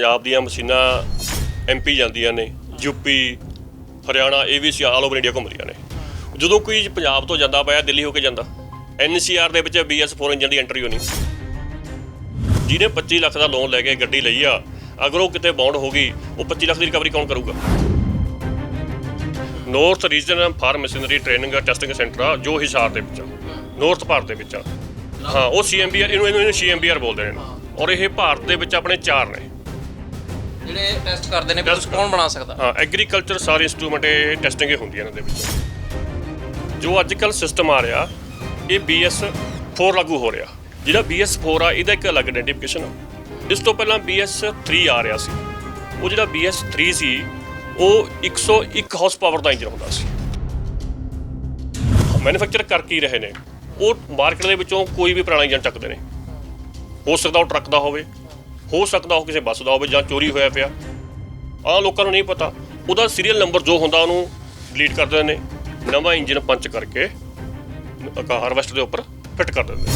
ਪੰਜਾਬ ਦੀਆਂ ਮਸ਼ੀਨਾਂ ਐਮਪੀ ਜਾਂਦੀਆਂ ਨੇ ਯੂਪੀ ਹਰਿਆਣਾ ਏ ਵੀ ਸੀ ਆਲ ਓਵਰ ਇੰਡੀਆ ਘੁੰਮਦੀਆਂ ਨੇ। ਜਦੋਂ ਕੋਈ ਪੰਜਾਬ ਤੋਂ ਜਾਂਦਾ ਪਿਆ ਦਿੱਲੀ ਹੋ ਕੇ ਜਾਂਦਾ। ਐਨਸੀਆਰ ਦੇ ਵਿੱਚ BS4 ਇੰਜਨ ਦੀ ਐਂਟਰੀ ਹੋਣੀ। ਜਿਹਨੇ 25 ਲੱਖ ਦਾ ਲੋਨ ਲੈ ਕੇ ਗੱਡੀ ਲਈ ਆ, ਅਗਰ ਉਹ ਕਿਤੇ ਬਾਉਂਡ ਹੋ ਗਈ, ਉਹ 25 ਲੱਖ ਦੀ ਰਿਕਵਰੀ ਕੌਣ ਕਰੂਗਾ? North Region Farm Machinery Training Testing Centre ਆ, ਜੋ ਹਿਸਾਰ ਦੇ ਵਿੱਚ ਆ ਨਾਰਥ ਭਾਰਤ ਦੇ ਵਿੱਚ ਆ। ਹਾਂ, ਉਹ ਸੀਐਮਬੀਆਰ ਇਹਨੂੰ ਇਹਨੂੰ ਸੀਐਮਬੀਆਰ ਬੋਲਦੇ ਨੇ। ਔਰ ਇਹ ਭਾਰਤ ਦੇ ਵਿੱਚ ਆਪਣੇ ਚਾਰ ਨੇ। ਜਿਹੜੇ ਟੈਸਟ ਕਰਦੇ ਨੇ Test ਕੌਣ ਬਣਾ ਸਕਦਾ? ਹਾਂ ਐਗਰੀਕਲਚਰ ਸਾਰੇ ਇੰਸਟਰੂਮੈਂਟ ਇਹ ਟੈਸਟਿੰਗ ਹੁੰਦੀ ਹੈ ਇਹਨਾਂ ਦੇ ਵਿੱਚ। ਜੋ ਅੱਜ ਕੱਲ ਸਿਸਟਮ ਆ ਰਿਹਾ ਇਹ BS4 ਲਾਗੂ ਹੋ ਰਿਹਾ। ਜਿਹੜਾ BS4 ਆ ਇਹਦਾ ਇੱਕ ਅਲੱਗ ਆਇਡੈਂਟੀਫਿਕੇਸ਼ਨ ਆ। ਇਸ ਤੋਂ ਪਹਿਲਾਂ BS3 ਆ ਰਿਹਾ ਸੀ। ਉਹ ਜਿਹੜਾ BS3 ਸੀ ਉਹ 101 ਹਾਰਸ ਪਾਵਰ ਦਾ ਇੰਜਨ ਹੁੰਦਾ ਸੀ। ਮੈਨੂਫੈਕਚਰ ਕਰ ਕੀ ਰਹੇ ਨੇ? ਉਹ ਮਾਰਕੀਟ ਦੇ ਵਿੱਚੋਂ ਕੋਈ ਵੀ ਪੁਰਾਣਾ ਇੰਜਨ ਚੱਕਦੇ ਨੇ। ਹੋ ਸਕਦਾ ਉਹ ਟਰੱਕ ਦਾ ਹੋਵੇ ਹੋ ਸਕਦਾ ਉਹ ਕਿਸੇ ਬੱਸ ਦਾ ਹੋਵੇ ਜਾਂ ਚੋਰੀ ਹੋਇਆ ਪਿਆ। ਆਹ ਲੋਕਾਂ ਨੂੰ ਨਹੀਂ ਪਤਾ। ਉਹਦਾ ਸੀਰੀਅਲ ਨੰਬਰ ਜੋ ਹੁੰਦਾ ਉਹਨੂੰ ਡਿਲੀਟ ਕਰ ਦਿੰਦੇ ਨੇ। ਨਵਾਂ ਇੰਜਨ ਪੰਚ ਕਰਕੇ ਹਾਰਵੈਸਟ ਦੇ ਉੱਪਰ ਫਿੱਟ ਕਰ ਦਿੰਦੇ ਨੇ।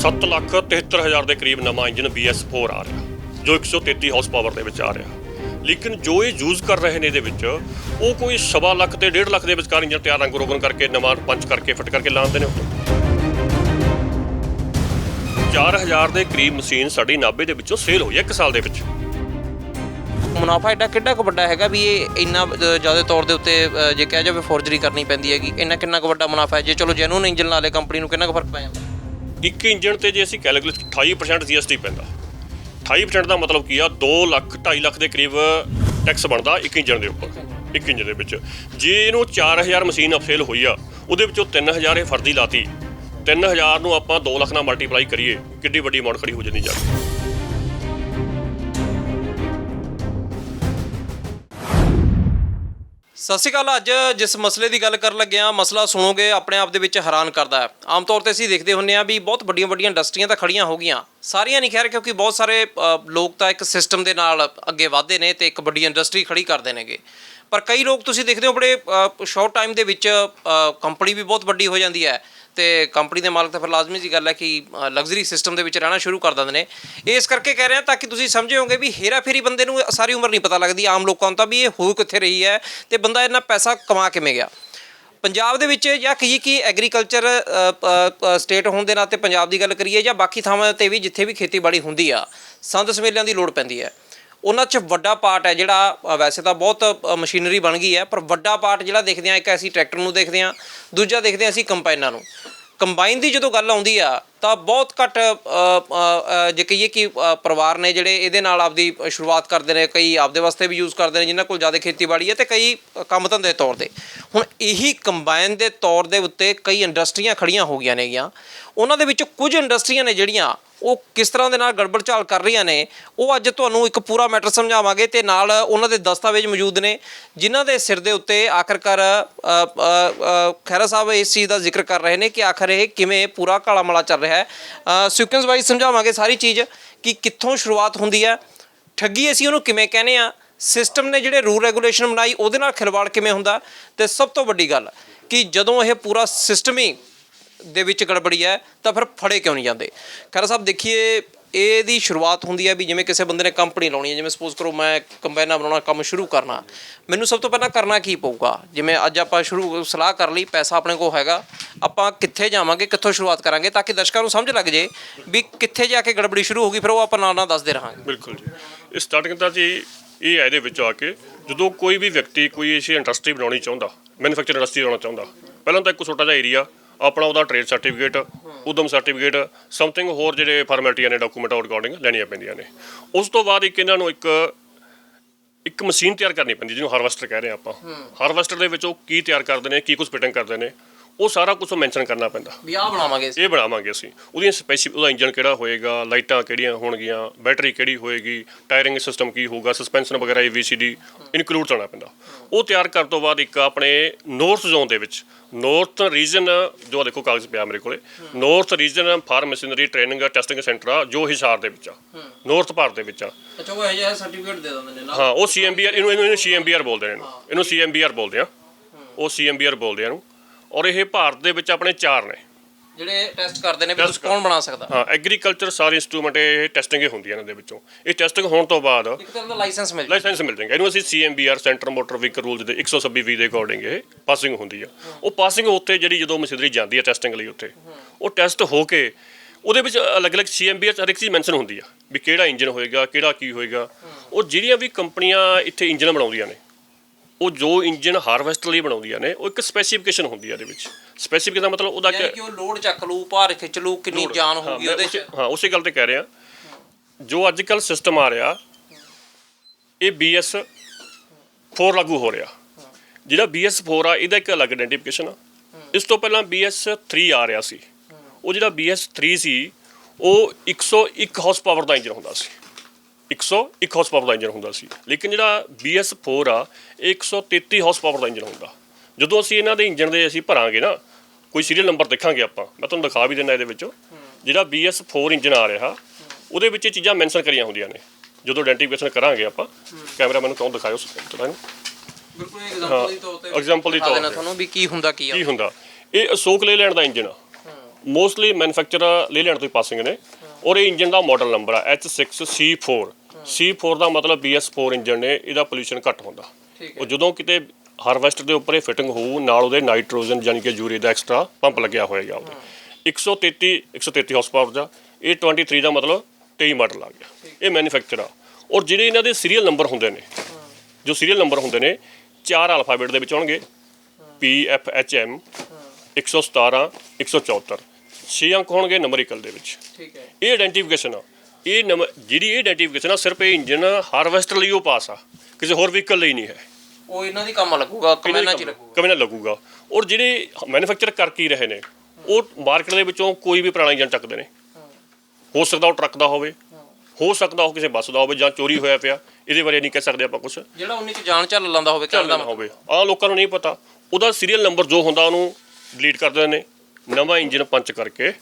7 ਲੱਖ 73 ਹਜ਼ਾਰ ਦੇ ਕਰੀਬ ਨਵਾਂ ਇੰਜਨ BS4 ਆ ਰਿਹਾ, ਜੋ 133 ਹਾਰਸ ਪਾਵਰ ਦੇ ਵਿੱਚ ਆ ਰਿਹਾ। ਲੇਕਿਨ ਜੋ ਇਹ ਯੂਜ਼ ਕਰ ਰਹੇ ਨੇ ਇਹਦੇ ਵਿੱਚ, ਉਹ ਕੋਈ ਸਵਾ ਲੱਖ ਤੇ 1.5 ਲੱਖ ਦੇ ਵਿਚਕਾਰ ਇੰਜਨ ਤਿਆਰ ਰੰਗ ਰੋਗਨ ਕਰਕੇ ਨਵਾਂ ਪੰਚ ਕਰਕੇ ਫਿੱਟ ਕਰਕੇ ਲਾਉਂਦੇ ਨੇ ਉੱਪਰ 4000 ਦੇ ਕਰੀਬ ਮਸ਼ੀਨ ਸਾਡੀ ਨਾਭੇ ਦੇ ਵਿੱਚੋਂ ਸੇਲ ਹੋਈ ਹੈ ਇੱਕ ਸਾਲ ਦੇ ਵਿੱਚ। ਮੁਨਾਫਾ ਐਡਾ ਕਿੱਡਾ ਕੁ ਵੱਡਾ ਹੈਗਾ ਵੀ ਇਹ ਇੰਨਾ ਜ਼ਿਆਦਾ ਤੌਰ ਦੇ ਉੱਤੇ ਅ, ਜੇ ਕਿਹਾ ਜਾਵੇ ਫੋਰਜਰੀ ਕਰਨੀ ਪੈਂਦੀ ਹੈਗੀ ਇੰਨਾ ਕਿੰਨਾ ਕੁ ਵੱਡਾ ਮੁਨਾਫਾ ਹੈ? ਜੇ ਚਲੋ ਜੈਨੂਨ ਇੰਜਨ ਲਾ ਲੇ ਕੰਪਨੀ ਨੂੰ ਕਿੰਨਾ ਕੁ ਫ਼ਰਕ ਪੈ ਜਾਂਦਾ? ਇੱਕ ਇੰਜਨ ਤੇ ਜੇ ਅਸੀਂ ਕੈਲਕੂਲੇਟ 28% GST ਪੈਂਦਾ। 28% ਦਾ ਮਤਲਬ ਕੀ ਆ 2 ਲੱਖ 2.5 ਲੱਖ ਦੇ ਕਰੀਬ ਟੈਕਸ ਬਣਦਾ ਇੱਕ ਇੰਜਨ ਦੇ ਉੱਪਰ ਇੱਕ ਇੰਜਨ ਦੇ ਵਿੱਚ। ਜੇ ਇਹਨੂੰ 4000 ਮਸ਼ੀਨ ਅਪਸੇਲ ਹੋਈ ਆ ਉਹਦੇ ਵਿੱਚੋਂ 3000 ਇਹ ਫਰਦੀ ਲਾਤੀ। 3000 ਨੂੰ ਆਪਾਂ 2 ਲੱਖ ਨਾਲ ਮਲਟੀਪਲਾਈ ਕਰੀਏ ਕਿੱਡੀ ਵੱਡੀ ਅਮਾਉਂਟ ਖੜੀ ਹੋ ਜਾਂਦੀ ਜਾ ਕੇ। ਸਤਿ ਸ਼੍ਰੀ ਅਕਾਲ ਅੱਜ ਜਿਸ ਮਸਲੇ ਦੀ ਗੱਲ ਕਰਨ ਲੱਗੇ ਆ ਮਸਲਾ ਸੁਣੋਗੇ ਆਪਣੇ ਆਪ ਦੇ ਵਿੱਚ ਹੈਰਾਨ ਕਰਦਾ ਹੈ। ਆਮ ਤੌਰ ਤੇ ਅਸੀਂ ਦੇਖਦੇ ਹੁੰਨੇ ਆ ਵੀ ਬਹੁਤ ਵੱਡੀਆਂ ਵੱਡੀਆਂ ਇੰਡਸਟਰੀਆਂ ਤਾਂ ਖੜੀਆਂ ਹੋ ਗਈਆਂ। ਸਾਰੀਆਂ ਨਹੀਂ ਖੈਰ ਕਿਉਂਕਿ ਬਹੁਤ ਸਾਰੇ ਅ, ਲੋਕ ਤਾਂ ਇੱਕ ਸਿਸਟਮ ਦੇ ਨਾਲ ਅੱਗੇ ਵਧਦੇ ਨੇ ਤੇ ਇੱਕ ਵੱਡੀ ਇੰਡਸਟਰੀ ਖੜੀ ਕਰਦੇ ਨੇਗੇ। ਪਰ ਕਈ ਲੋਕ ਤੁਸੀਂ ਦੇਖਦੇ ਹੋ ਬੜੇ ਸ਼ਾਰਟ ਟਾਈਮ ਦੇ ਵਿੱਚ ਕੰਪਨੀ ਵੀ ਬਹੁਤ ਵੱਡੀ ਹੋ ਜਾਂਦੀ ਹੈ। ਤੇ ਕੰਪਨੀ ਦੇ ਮਾਲਕ ਤਾਂ ਫਿਰ ਲਾਜ਼ਮੀ ਜੀ ਗੱਲ ਹੈ ਕਿ ਲਗਜ਼ਰੀ ਸਿਸਟਮ ਦੇ ਵਿੱਚ ਰਹਿਣਾ ਸ਼ੁਰੂ ਕਰ ਦਿੰਦੇ ਨੇ। ਇਸ ਕਰਕੇ ਕਹਿ ਰਿਹਾ ਤਾਂ ਕਿ ਤੁਸੀਂ ਸਮਝੇ ਹੋਗੇ ਵੀ ਹੇਰਾ ਫੇਰੀ ਬੰਦੇ ਨੂੰ ਸਾਰੀ ਉਮਰ ਨਹੀਂ ਪਤਾ ਲੱਗਦੀ, ਆਮ ਲੋਕਾਂ ਨੂੰ ਤਾਂ ਵੀ ਇਹ ਹੋ ਕਿੱਥੇ ਰਹੀ ਹੈ ਤੇ ਬੰਦਾ ਇੰਨਾ ਪੈਸਾ ਕਮਾ ਕਿਵੇਂ ਗਿਆ। ਪੰਜਾਬ ਦੇ ਵਿੱਚ ਜਾਂ ਕਹੀਏ ਕਿ ਐਗਰੀਕਲਚਰ ਸਟੇਟ ਹੋਣ ਦੇ ਨਾਤੇ ਪੰਜਾਬ ਦੀ ਗੱਲ ਕਰੀਏ ਜਾਂ ਬਾਕੀ ਥਾਵਾਂ ਤੇ ਵੀ ਜਿੱਥੇ ਵੀ ਖੇਤੀਬਾੜੀ ਹੁੰਦੀ ਆ, ਸੰਦ ਸਮੇਲਿਆਂ ਦੀ ਲੋੜ ਪੈਂਦੀ ਹੈ। ਉਹਨਾਂ 'ਚ ਵੱਡਾ ਪਾਰਟ ਹੈ ਜਿਹੜਾ ਵੈਸੇ ਤਾਂ ਬਹੁਤ ਮਸ਼ੀਨਰੀ ਬਣ ਗਈ ਹੈ, ਪਰ ਵੱਡਾ ਪਾਰਟ ਜਿਹੜਾ ਦੇਖਦੇ ਆ ਇੱਕ ਅਸੀਂ ਟਰੈਕਟਰ ਨੂੰ ਦੇਖਦੇ ਆ ਦੂਜਾ ਦੇਖਦੇ ਆ ਅਸੀਂ ਕੰਬਾਈਨਾਂ ਨੂੰ। ਕੰਬਾਈਨ ਦੀ ਜਦੋਂ ਗੱਲ ਆਉਂਦੀ ਆ, ਤਾਂ ਬਹੁਤ ਘੱਟ ਜੇ ਕਹੀਏ ਕਿ ਪਰਿਵਾਰ ਨੇ ਜਿਹੜੇ ਇਹਦੇ ਨਾਲ ਆਪਦੀ ਸ਼ੁਰੂਆਤ ਕਰਦੇ ਨੇ, ਕਈ ਆਪਦੇ ਵਾਸਤੇ ਵੀ ਯੂਜ਼ ਕਰਦੇ ਨੇ, ਜਿਨ੍ਹਾਂ ਕੋਲ ਜ਼ਿਆਦਾ ਖੇਤੀਬਾੜੀ ਹੈ ਤੇ ਕਈ ਕੰਮ ਧੰਦੇ ਤੌਰ ਤੇ। ਹੁਣ ਇਹੀ ਕੰਬਾਈਨ ਦੇ ਤੌਰ ਦੇ ਉੱਤੇ ਕਈ ਇੰਡਸਟਰੀਆਂ ਖੜੀਆਂ ਹੋ ਗਈਆਂ ਨੇਗੀਆਂ। ਉਹਨਾਂ ਦੇ ਵਿੱਚੋਂ ਕੁਝ ਇੰਡਸਟਰੀਆਂ ਨੇ ਜਿਹੜੀਆਂ ਉਹ ਕਿਸ ਤਰ੍ਹਾਂ ਦੇ ਨਾਲ ਗੜਬੜ ਚਾਲ ਕਰ ਰਹੀਆਂ ਨੇ ਉਹ ਅੱਜ ਤੁਹਾਨੂੰ ਇੱਕ ਪੂਰਾ ਮੈਟਰ ਸਮਝਾਵਾਂਗੇ ਤੇ ਨਾਲ ਉਹਨਾਂ ਦੇ ਦਸਤਾਵੇਜ਼ ਮੌਜੂਦ ਨੇ ਜਿਨ੍ਹਾਂ ਦੇ ਸਿਰ ਦੇ ਉੱਤੇ ਆਖਰਕਾਰ ਅ, ਖਹਿਰਾ ਸਾਹਿਬ ਇਸ ਚੀਜ਼ ਦਾ ਜ਼ਿਕਰ ਕਰ ਰਹੇ ਨੇ ਕਿ ਆਖਰ ਇਹ ਕਿਵੇਂ ਪੂਰਾ ਕਾਲਾ ਮਲਾ ਚੱਲ ਰਿਹਾ ਹੈ। ਸਿਕੁਐਂਸ ਵਾਈਜ਼ ਸਮਝਾਵਾਂਗੇ ਸਾਰੀ ਚੀਜ਼ ਕਿ ਕਿੱਥੋਂ ਸ਼ੁਰੂਆਤ ਹੁੰਦੀ ਹੈ ਠੱਗੀ ਅਸੀਂ ਉਹਨੂੰ ਕਿਵੇਂ ਕਹਿੰਦੇ ਆ ਸਿਸਟਮ ਨੇ ਜਿਹੜੇ ਰੂਲ ਰੈਗੂਲੇਸ਼ਨ ਬਣਾਈ ਉਹਦੇ ਨਾਲ ਖਿਲਵਾੜ ਕਿਵੇਂ ਹੁੰਦਾ ਤੇ ਸਭ ਤੋਂ ਵੱਡੀ ਗੱਲ ਕਿ ਜਦੋਂ ਇਹ ਪੂਰਾ ਸਿਸਟਮ ਹੀ ਦੇ ਵਿੱਚ ਗੜਬੜੀ ਹੈ, ਤਾਂ ਫਿਰ ਫੜੇ ਕਿਉਂ ਨਹੀਂ ਜਾਂਦੇ? ਖੈਰ ਸਾਹਿਬ, ਦੇਖੀਏ, ਇਹਦੀ ਸ਼ੁਰੂਆਤ ਹੁੰਦੀ ਹੈ ਵੀ ਜਿਵੇਂ ਕਿਸੇ ਬੰਦੇ ਨੇ ਕੰਪਨੀ ਲਾਉਣੀ ਹੈ, ਜਿਵੇਂ ਸਪੋਜ਼ ਕਰੋ ਮੈਂ ਕੰਬਾਈਨਾਂ ਬਣਾਉਣਾ, ਕੰਮ ਸ਼ੁਰੂ ਕਰਨਾ। ਮੈਨੂੰ ਸਭ ਤੋਂ ਪਹਿਲਾਂ ਕਰਨਾ ਕੀ ਪਊਗਾ? ਜਿਵੇਂ ਅੱਜ ਆਪਾਂ ਸ਼ੁਰੂ ਸਲਾਹ ਕਰ ਲਈ, ਪੈਸਾ ਆਪਣੇ ਕੋਲ ਹੈਗਾ, ਆਪਾਂ ਕਿੱਥੇ ਜਾਵਾਂਗੇ, ਕਿੱਥੋਂ ਸ਼ੁਰੂਆਤ ਕਰਾਂਗੇ, ਤਾਂ ਕਿ ਦਰਸ਼ਕਾਂ ਨੂੰ ਸਮਝ ਲੱਗ ਜੇ ਵੀ ਕਿੱਥੇ ਜਾ ਕੇ ਗੜਬੜੀ ਸ਼ੁਰੂ ਹੋਗੀ ਫਿਰ ਉਹ ਆਪਾਂ ਨਾਲ ਨਾਲ ਦੱਸਦੇ ਰਹਾਂਗੇ। ਬਿਲਕੁਲ ਜੀ। ਇਹ ਸਟਾਰਟਿੰਗ ਤਾਂ ਜੀ ਇਹ ਹੈ ਇਹਦੇ ਵਿੱਚ ਆ ਕੇ, ਜਦੋਂ ਕੋਈ ਵੀ ਵਿਅਕਤੀ ਕੋਈ ਐਸੀ ਇੰਡਸਟਰੀ ਬਣਾਉਣੀ ਚਾਹੁੰਦਾ ਮੈਨੂਫੈਕਚਰ ਇੰਡਸਟਰੀ ਬਣਾਉਣਾ ਚਾਹੁੰਦਾ, ਪਹਿਲਾਂ ਤਾਂ ਇੱਕ ਛੋਟਾ ਜਿਹਾ ਏਰੀਆ ਆਪਣਾ ਉਹਦਾ trade certificate Udyam certificate something ਹੋਰ ਜਿਹੜੇ ਫਾਰਮੈਲਿਟੀਆਂ ਨੇ ਡਾਕੂਮੈਂਟ ਰਿਕਾਰਡਿੰਗ ਲੈਣੀਆਂ ਪੈਂਦੀਆਂ ਨੇ। ਉਸ ਤੋਂ ਬਾਅਦ ਇੱਕ ਇਹਨਾਂ ਨੂੰ ਇੱਕ ਇੱਕ ਮਸ਼ੀਨ ਤਿਆਰ ਕਰਨੀ ਪੈਂਦੀ ਜਿਹਨੂੰ ਹਾਰਵੈਸਟਰ ਕਹਿ ਰਹੇ ਆਪਾਂ। ਹਾਰਵੈਸਟਰ ਦੇ ਵਿੱਚ ਉਹ ਕੀ ਤਿਆਰ ਕਰਦੇ ਨੇ ਕੀ ਕੁਝ ਫਿਟਿੰਗ ਕਰਦੇ ਨੇ ਉਹ ਸਾਰਾ ਕੁਝ ਮੈਂਸ਼ਨ ਕਰਨਾ ਪੈਂਦਾ। ਵੀ ਆਹ ਬਣਾਵਾਂਗੇ ਅਸੀਂ। ਇਹ ਬਣਾਵਾਂਗੇ ਅਸੀਂ। ਉਹਦੀਆਂ ਸਪੈਸਿਫਿਕ ਉਹਦਾ ਇੰਜਨ ਕਿਹੜਾ ਹੋਏਗਾ ਲਾਈਟਾਂ ਕਿਹੜੀਆਂ ਹੋਣਗੀਆਂ ਬੈਟਰੀ ਕਿਹੜੀ ਹੋਏਗੀ ਟਾਇਰਿੰਗ ਸਿਸਟਮ ਕੀ ਹੋਊਗਾ ਸਸਪੈਂਸ਼ਨ ਵਗੈਰਾ AVCD ਇਨਕਲੂਡ ਕਰਨਾ ਪੈਂਦਾ। ਉਹ ਤਿਆਰ ਕਰਨ ਤੋਂ ਬਾਅਦ ਇੱਕ ਆਪਣੇ ਨਾਰਥ ਜ਼ੋਨ ਦੇ ਵਿੱਚ ਨਾਰਥ ਰੀਜਨ ਜੋ ਦੇਖੋ ਕਾਗਜ਼ ਪਿਆ ਮੇਰੇ ਕੋਲੇ North Region Farm Machinery Training Testing Centre ਆ ਜੋ ਹਿਸਾਰ ਦੇ ਵਿੱਚ ਆ। ਨਾਰਥ ਭਾਰਤ ਦੇ ਵਿੱਚ ਆ। ਅੱਛਾ ਉਹ ਇਹ ਜਿਹਾ ਸਰਟੀਫਿਕੇਟ ਦੇ ਦਿੰਦੇ ਨੇ ਨਾ। ਹਾਂ ਉਹ ਸੀਐਮਬੀਆਰ ਇਹਨੂੰ ਇਹਨੂੰ ਸੀਐਮਬੀਆਰ ਬੋਲਦੇ ਨੇ ਇਹਨੂੰ। ਇਹਨੂੰ ਸੀਐਮਬੀਆਰ ਬੋਲਦੇ ਆ। ਉਹ ਸੀਐਮਬੀਆਰ ਬੋਲਦੇ ਆ ਇਹਨੂੰ। ਔਰ ਇਹ ਭਾਰਤ ਦੇ ਵਿੱਚ ਆਪਣੇ ਚਾਰ ਨੇ। ਜਿਹੜੇ ਟੈਸਟ ਕਰਦੇ ਨੇ ਵੀ ਤੁਸੀਂ ਕੌਣ ਬਣਾ ਸਕਦਾ? ਹਾਂ ਐਗਰੀਕਲਚਰ ਸਾਰੇ ਇੰਸਟਰੂਮੈਂਟ ਇਹ ਟੈਸਟਿੰਗ ਹੁੰਦੀ ਹੈ ਇਹਨਾਂ ਦੇ ਵਿੱਚੋਂ। ਇਹ ਟੈਸਟਿੰਗ ਹੋਣ ਤੋਂ ਬਾਅਦ ਇੱਕ ਤਰ੍ਹਾਂ ਦਾ ਲਾਇਸੈਂਸ ਮਿਲ ਜਾਂਦਾ ਲਾਇਸੈਂਸ ਮਿਲ ਜਾਏਗਾ। ਇਹਨੂੰ ਅਸੀਂ CMVR centre motor vehicle rules ਦੇ 126 ਵੀ ਦੇ ਅਕੋਰਡਿੰਗ ਇਹ ਪਾਸਿੰਗ ਹੁੰਦੀ ਆ। ਉਹ ਪਾਸਿੰਗ ਉੱਤੇ ਜਿਹੜੀ ਜਦੋਂ ਮਸ਼ੀਨਰੀ ਜਾਂਦੀ ਹੈ ਟੈਸਟਿੰਗ ਲਈ ਉੱਥੇ। ਉਹ ਟੈਸਟ ਹੋ ਕੇ ਉਹਦੇ ਵਿੱਚ ਅਲੱਗ-ਅਲੱਗ ਸੀਐਮਬੀਆਰ ਹਰ ਇੱਕ ਚੀਜ਼ ਮੈਂਸ਼ਨ ਹੁੰਦੀ ਆ। ਵੀ ਕਿਹੜਾ ਇੰਜਨ ਹੋਏਗਾ ਕਿਹੜਾ ਕੀ ਹੋਏਗਾ। ਉਹ ਜਿਹੜੀਆਂ ਵੀ ਕੰਪਨੀਆਂ ਇੱਥੇ ਇੰਜਨ ਬਣਾਉਂਦੀਆਂ ਨੇ ਉਹ ਜੋ ਇੰਜਨ ਹਾਰਵੈਸਟਰ ਲਈ ਬਣਾਉਂਦੀਆਂ ਨੇ ਉਹ ਇੱਕ ਸਪੈਸੀਫਿਕੇਸ਼ਨ ਹੁੰਦੀ ਆ ਇਹਦੇ ਵਿੱਚ। ਸਪੈਸੀਫਿਕ ਦਾ ਮਤਲਬ ਉਹਦਾ ਯਾਨੀ ਕਿ ਕਿ ਉਹ ਲੋਡ ਚੱਕ ਲੂ ਭਾਰ ਖਿੱਚ ਲੂ ਕਿੰਨੀ ਜਾਨ ਹਾਂ, ਹੋਊਗੀ ਮੈਂ ਉਹਦੇ ਚ। ਉਸੇ- ਹਾਂ ਉਸੇ ਗੱਲ ਤੇ ਕਹਿ ਰਿਹਾ। ਜੋ ਅੱਜ ਕੱਲ ਸਿਸਟਮ ਆ ਰਿਹਾ ਇਹ BS 4 ਲਾਗੂ ਹੋ ਰਿਹਾ। ਜਿਹੜਾ BS 4 ਆ ਇਹਦਾ ਇੱਕ ਅਲੱਗ ਆਇਡੈਂਟੀਫਿਕੇਸ਼ਨ ਆ। ਇਸ ਤੋਂ ਪਹਿਲਾਂ BS 3 ਆ ਰਿਹਾ ਸੀ। ਉਹ ਜਿਹੜਾ BS 3 ਸੀ ਉਹ 101 ਹਾਰਸ ਪਾਵਰ ਦਾ ਇੰਜਨ ਹੁੰਦਾ ਸੀ। 101 ਹਾਰਸ ਪਾਵਰ ਦਾ ਇੰਜਨ ਹੁੰਦਾ ਸੀ। ਲੇਕਿਨ ਜਿਹੜਾ BS 4 ਆ ਇਹ 133 ਹਾਰਸ ਪਾਵਰ ਦਾ ਇੰਜਨ ਹੁੰਦਾ। ਜਦੋਂ ਅਸੀਂ ਇਹਨਾਂ ਦੇ ਇੰਜਨ ਦੇ ਅਸੀਂ ਭਰਾਂਗੇ ਨਾ ਕੋਈ ਸੀਰੀਅਲ ਨੰਬਰ ਦੇਖਾਂਗੇ ਆਪਾਂ ਮੈਂ ਤੁਹਾਨੂੰ ਦਿਖਾ ਵੀ ਦਿੰਦਾ ਇਹਦੇ ਵਿੱਚੋਂ। ਜਿਹੜਾ BS 4 ਇੰਜਨ ਆ ਰਿਹਾ ਉਹਦੇ ਵਿੱਚ ਇਹ ਚੀਜ਼ਾਂ ਮੈਂਸ਼ਨ ਕਰੀਆਂ ਹੁੰਦੀਆਂ ਨੇ। ਜਦੋਂ ਆਇਡੈਂਟੀਫਿਕੇਸ਼ਨ ਕਰਾਂਗੇ ਆਪਾਂ ਕੈਮਰਾ ਮੈਨੂੰ ਕਹੋ ਦਿਖਾਇਓ ਥੋੜਾ ਇਹਨੂੰ ਬਿਲਕੁਲ ਐਗਜ਼ਾਮਪਲ ਦੀ ਤੌਰ ਤੇ example ਦੀ ਤੌਰ ਤੇ। ਤੁਹਾਨੂੰ ਵੀ ਕੀ ਹੁੰਦਾ ਕੀ ਆ। ਕੀ ਹੁੰਦਾ? ਇਹ ਅਸ਼ੋਕ ਲੇਲੈਂਡ ਦਾ ਇੰਜਨ ਆ। ਮੋਸਟਲੀ ਮੈਨੂਫੈਕਚਰਰ ਲੇਲੈਂਡ ਤੋਂ ਹੀ ਪਾਸਿੰਗ ਨੇ। ਔਰ ਇਹ ਇੰਜਨ ਦਾ ਮਾਡਲ ਨੰਬਰ ਆ H6C4 C4 ਦਾ ਮਤਲਬ BS4 ਇੰਜਨ ਨੇ ਇਹਦਾ ਪੋਲੂਸ਼ਨ ਘੱਟ ਹੁੰਦਾ। ਉਹ ਜਦੋਂ ਕਿਤੇ ਹਾਰਵੈਸਟਰ ਦੇ ਉੱਪਰ ਇਹ ਫਿਟਿੰਗ ਹੋਊ ਨਾਲ ਉਹਦੇ ਨਾਈਟ੍ਰੋਜਨ ਯਾਨੀ ਕਿ ਯੂਰੀ ਦਾ ਐਕਸਟਰਾ ਪੰਪ ਲੱਗਿਆ ਹੋਏਗਾ ਉਹਦੇ। 133 133 ਹਾਰਸ ਪਾਵਰ ਦਾ ਇਹ 23 ਦਾ ਮਤਲਬ 23 ਮਾਡਲ ਆ ਗਿਆ। ਇਹ ਮੈਨੂਫੈਕਚਰ ਆ। ਔਰ ਜਿਹੜੇ ਇਹਨਾਂ ਦੇ ਸੀਰੀਅਲ ਨੰਬਰ ਹੁੰਦੇ ਨੇ ਜੋ ਸੀਰੀਅਲ ਨੰਬਰ ਹੁੰਦੇ ਨੇ ਚਾਰ ਅਲਫਾਬੈਟ ਦੇ ਵਿੱਚ ਹੋਣਗੇ P F H M 117 174 ਛੇ ਅੰਕ ਹੋਣਗੇ ਨੰਬਰੀਕਲ ਦੇ ਵਿੱਚ। ਠੀਕ ਹੈ। ਇਹ ਆਇਡੈਂਟੀਫਿਕੇਸ਼ਨ ਆ। ਇਹ ਨੰਬਰ ਜਿਹੜੀ ਇਹ ਆਇਡੈਂਟੀਫਿਕੇਸ਼ਨ ਆ ਸਿਰਫ ਇਹ ਇੰਜਨ ਹਾਰਵੈਸਟਰ ਲਈ ਉਹ ਪਾਸ ਆ। ਕਿਸੇ ਹੋਰ ਵਹੀਕਲ ਲਈ ਨਹੀਂ ਹੈ। ਉਹ ਇਹਨਾਂ ਦੀ ਕੰਮ ਲੱਗੂਗਾ ਕਮੈਨਾਂ ਚ ਹੀ ਲੱਗੂਗਾ। ਕਮੇ ਨਾਲ ਲੱਗੂਗਾ। ਔਰ ਜਿਹੜੇ ਮੈਨੂਫੈਕਚਰ ਕਰ ਕੀ ਰਹੇ ਨੇ ਉਹ ਮਾਰਕੀਟ ਦੇ ਵਿੱਚੋਂ ਕੋਈ ਵੀ ਪੁਰਾਣਾ ਇੰਜਨ ਚੱਕਦੇ ਨੇ। ਹੋ ਸਕਦਾ ਉਹ ਟਰੱਕ ਦਾ ਹੋਵੇ ਹੋ ਸਕਦਾ ਉਹ ਕਿਸੇ ਬੱਸ ਦਾ ਹੋਵੇ ਜਾਂ ਚੋਰੀ ਹੋਇਆ ਪਿਆ। ਇਹਦੇ ਬਾਰੇ ਨਹੀਂ ਕਹਿ ਸਕਦੇ ਆਪਾਂ ਕੁਝ ਜਿਹੜਾ 19 ਚ ਜਾਨ ਚੱਲ ਲਾਂਦਾ ਹੋਵੇ ਚੱਲਦਾ ਹੋਵੇ। ਆ ਲੋਕਾਂ ਨੂੰ ਨਹੀਂ ਪਤਾ। ਉਹਦਾ ਸੀਰੀਅਲ ਨੰਬਰ ਜੋ ਹੁੰਦਾ ਉਹਨੂੰ ਡਿਲੀਟ ਕਰ ਦਿੰਦੇ ਨੇ। ਨਵਾਂ ਇੰਜਨ ਪੰਚ ਕਰਕੇ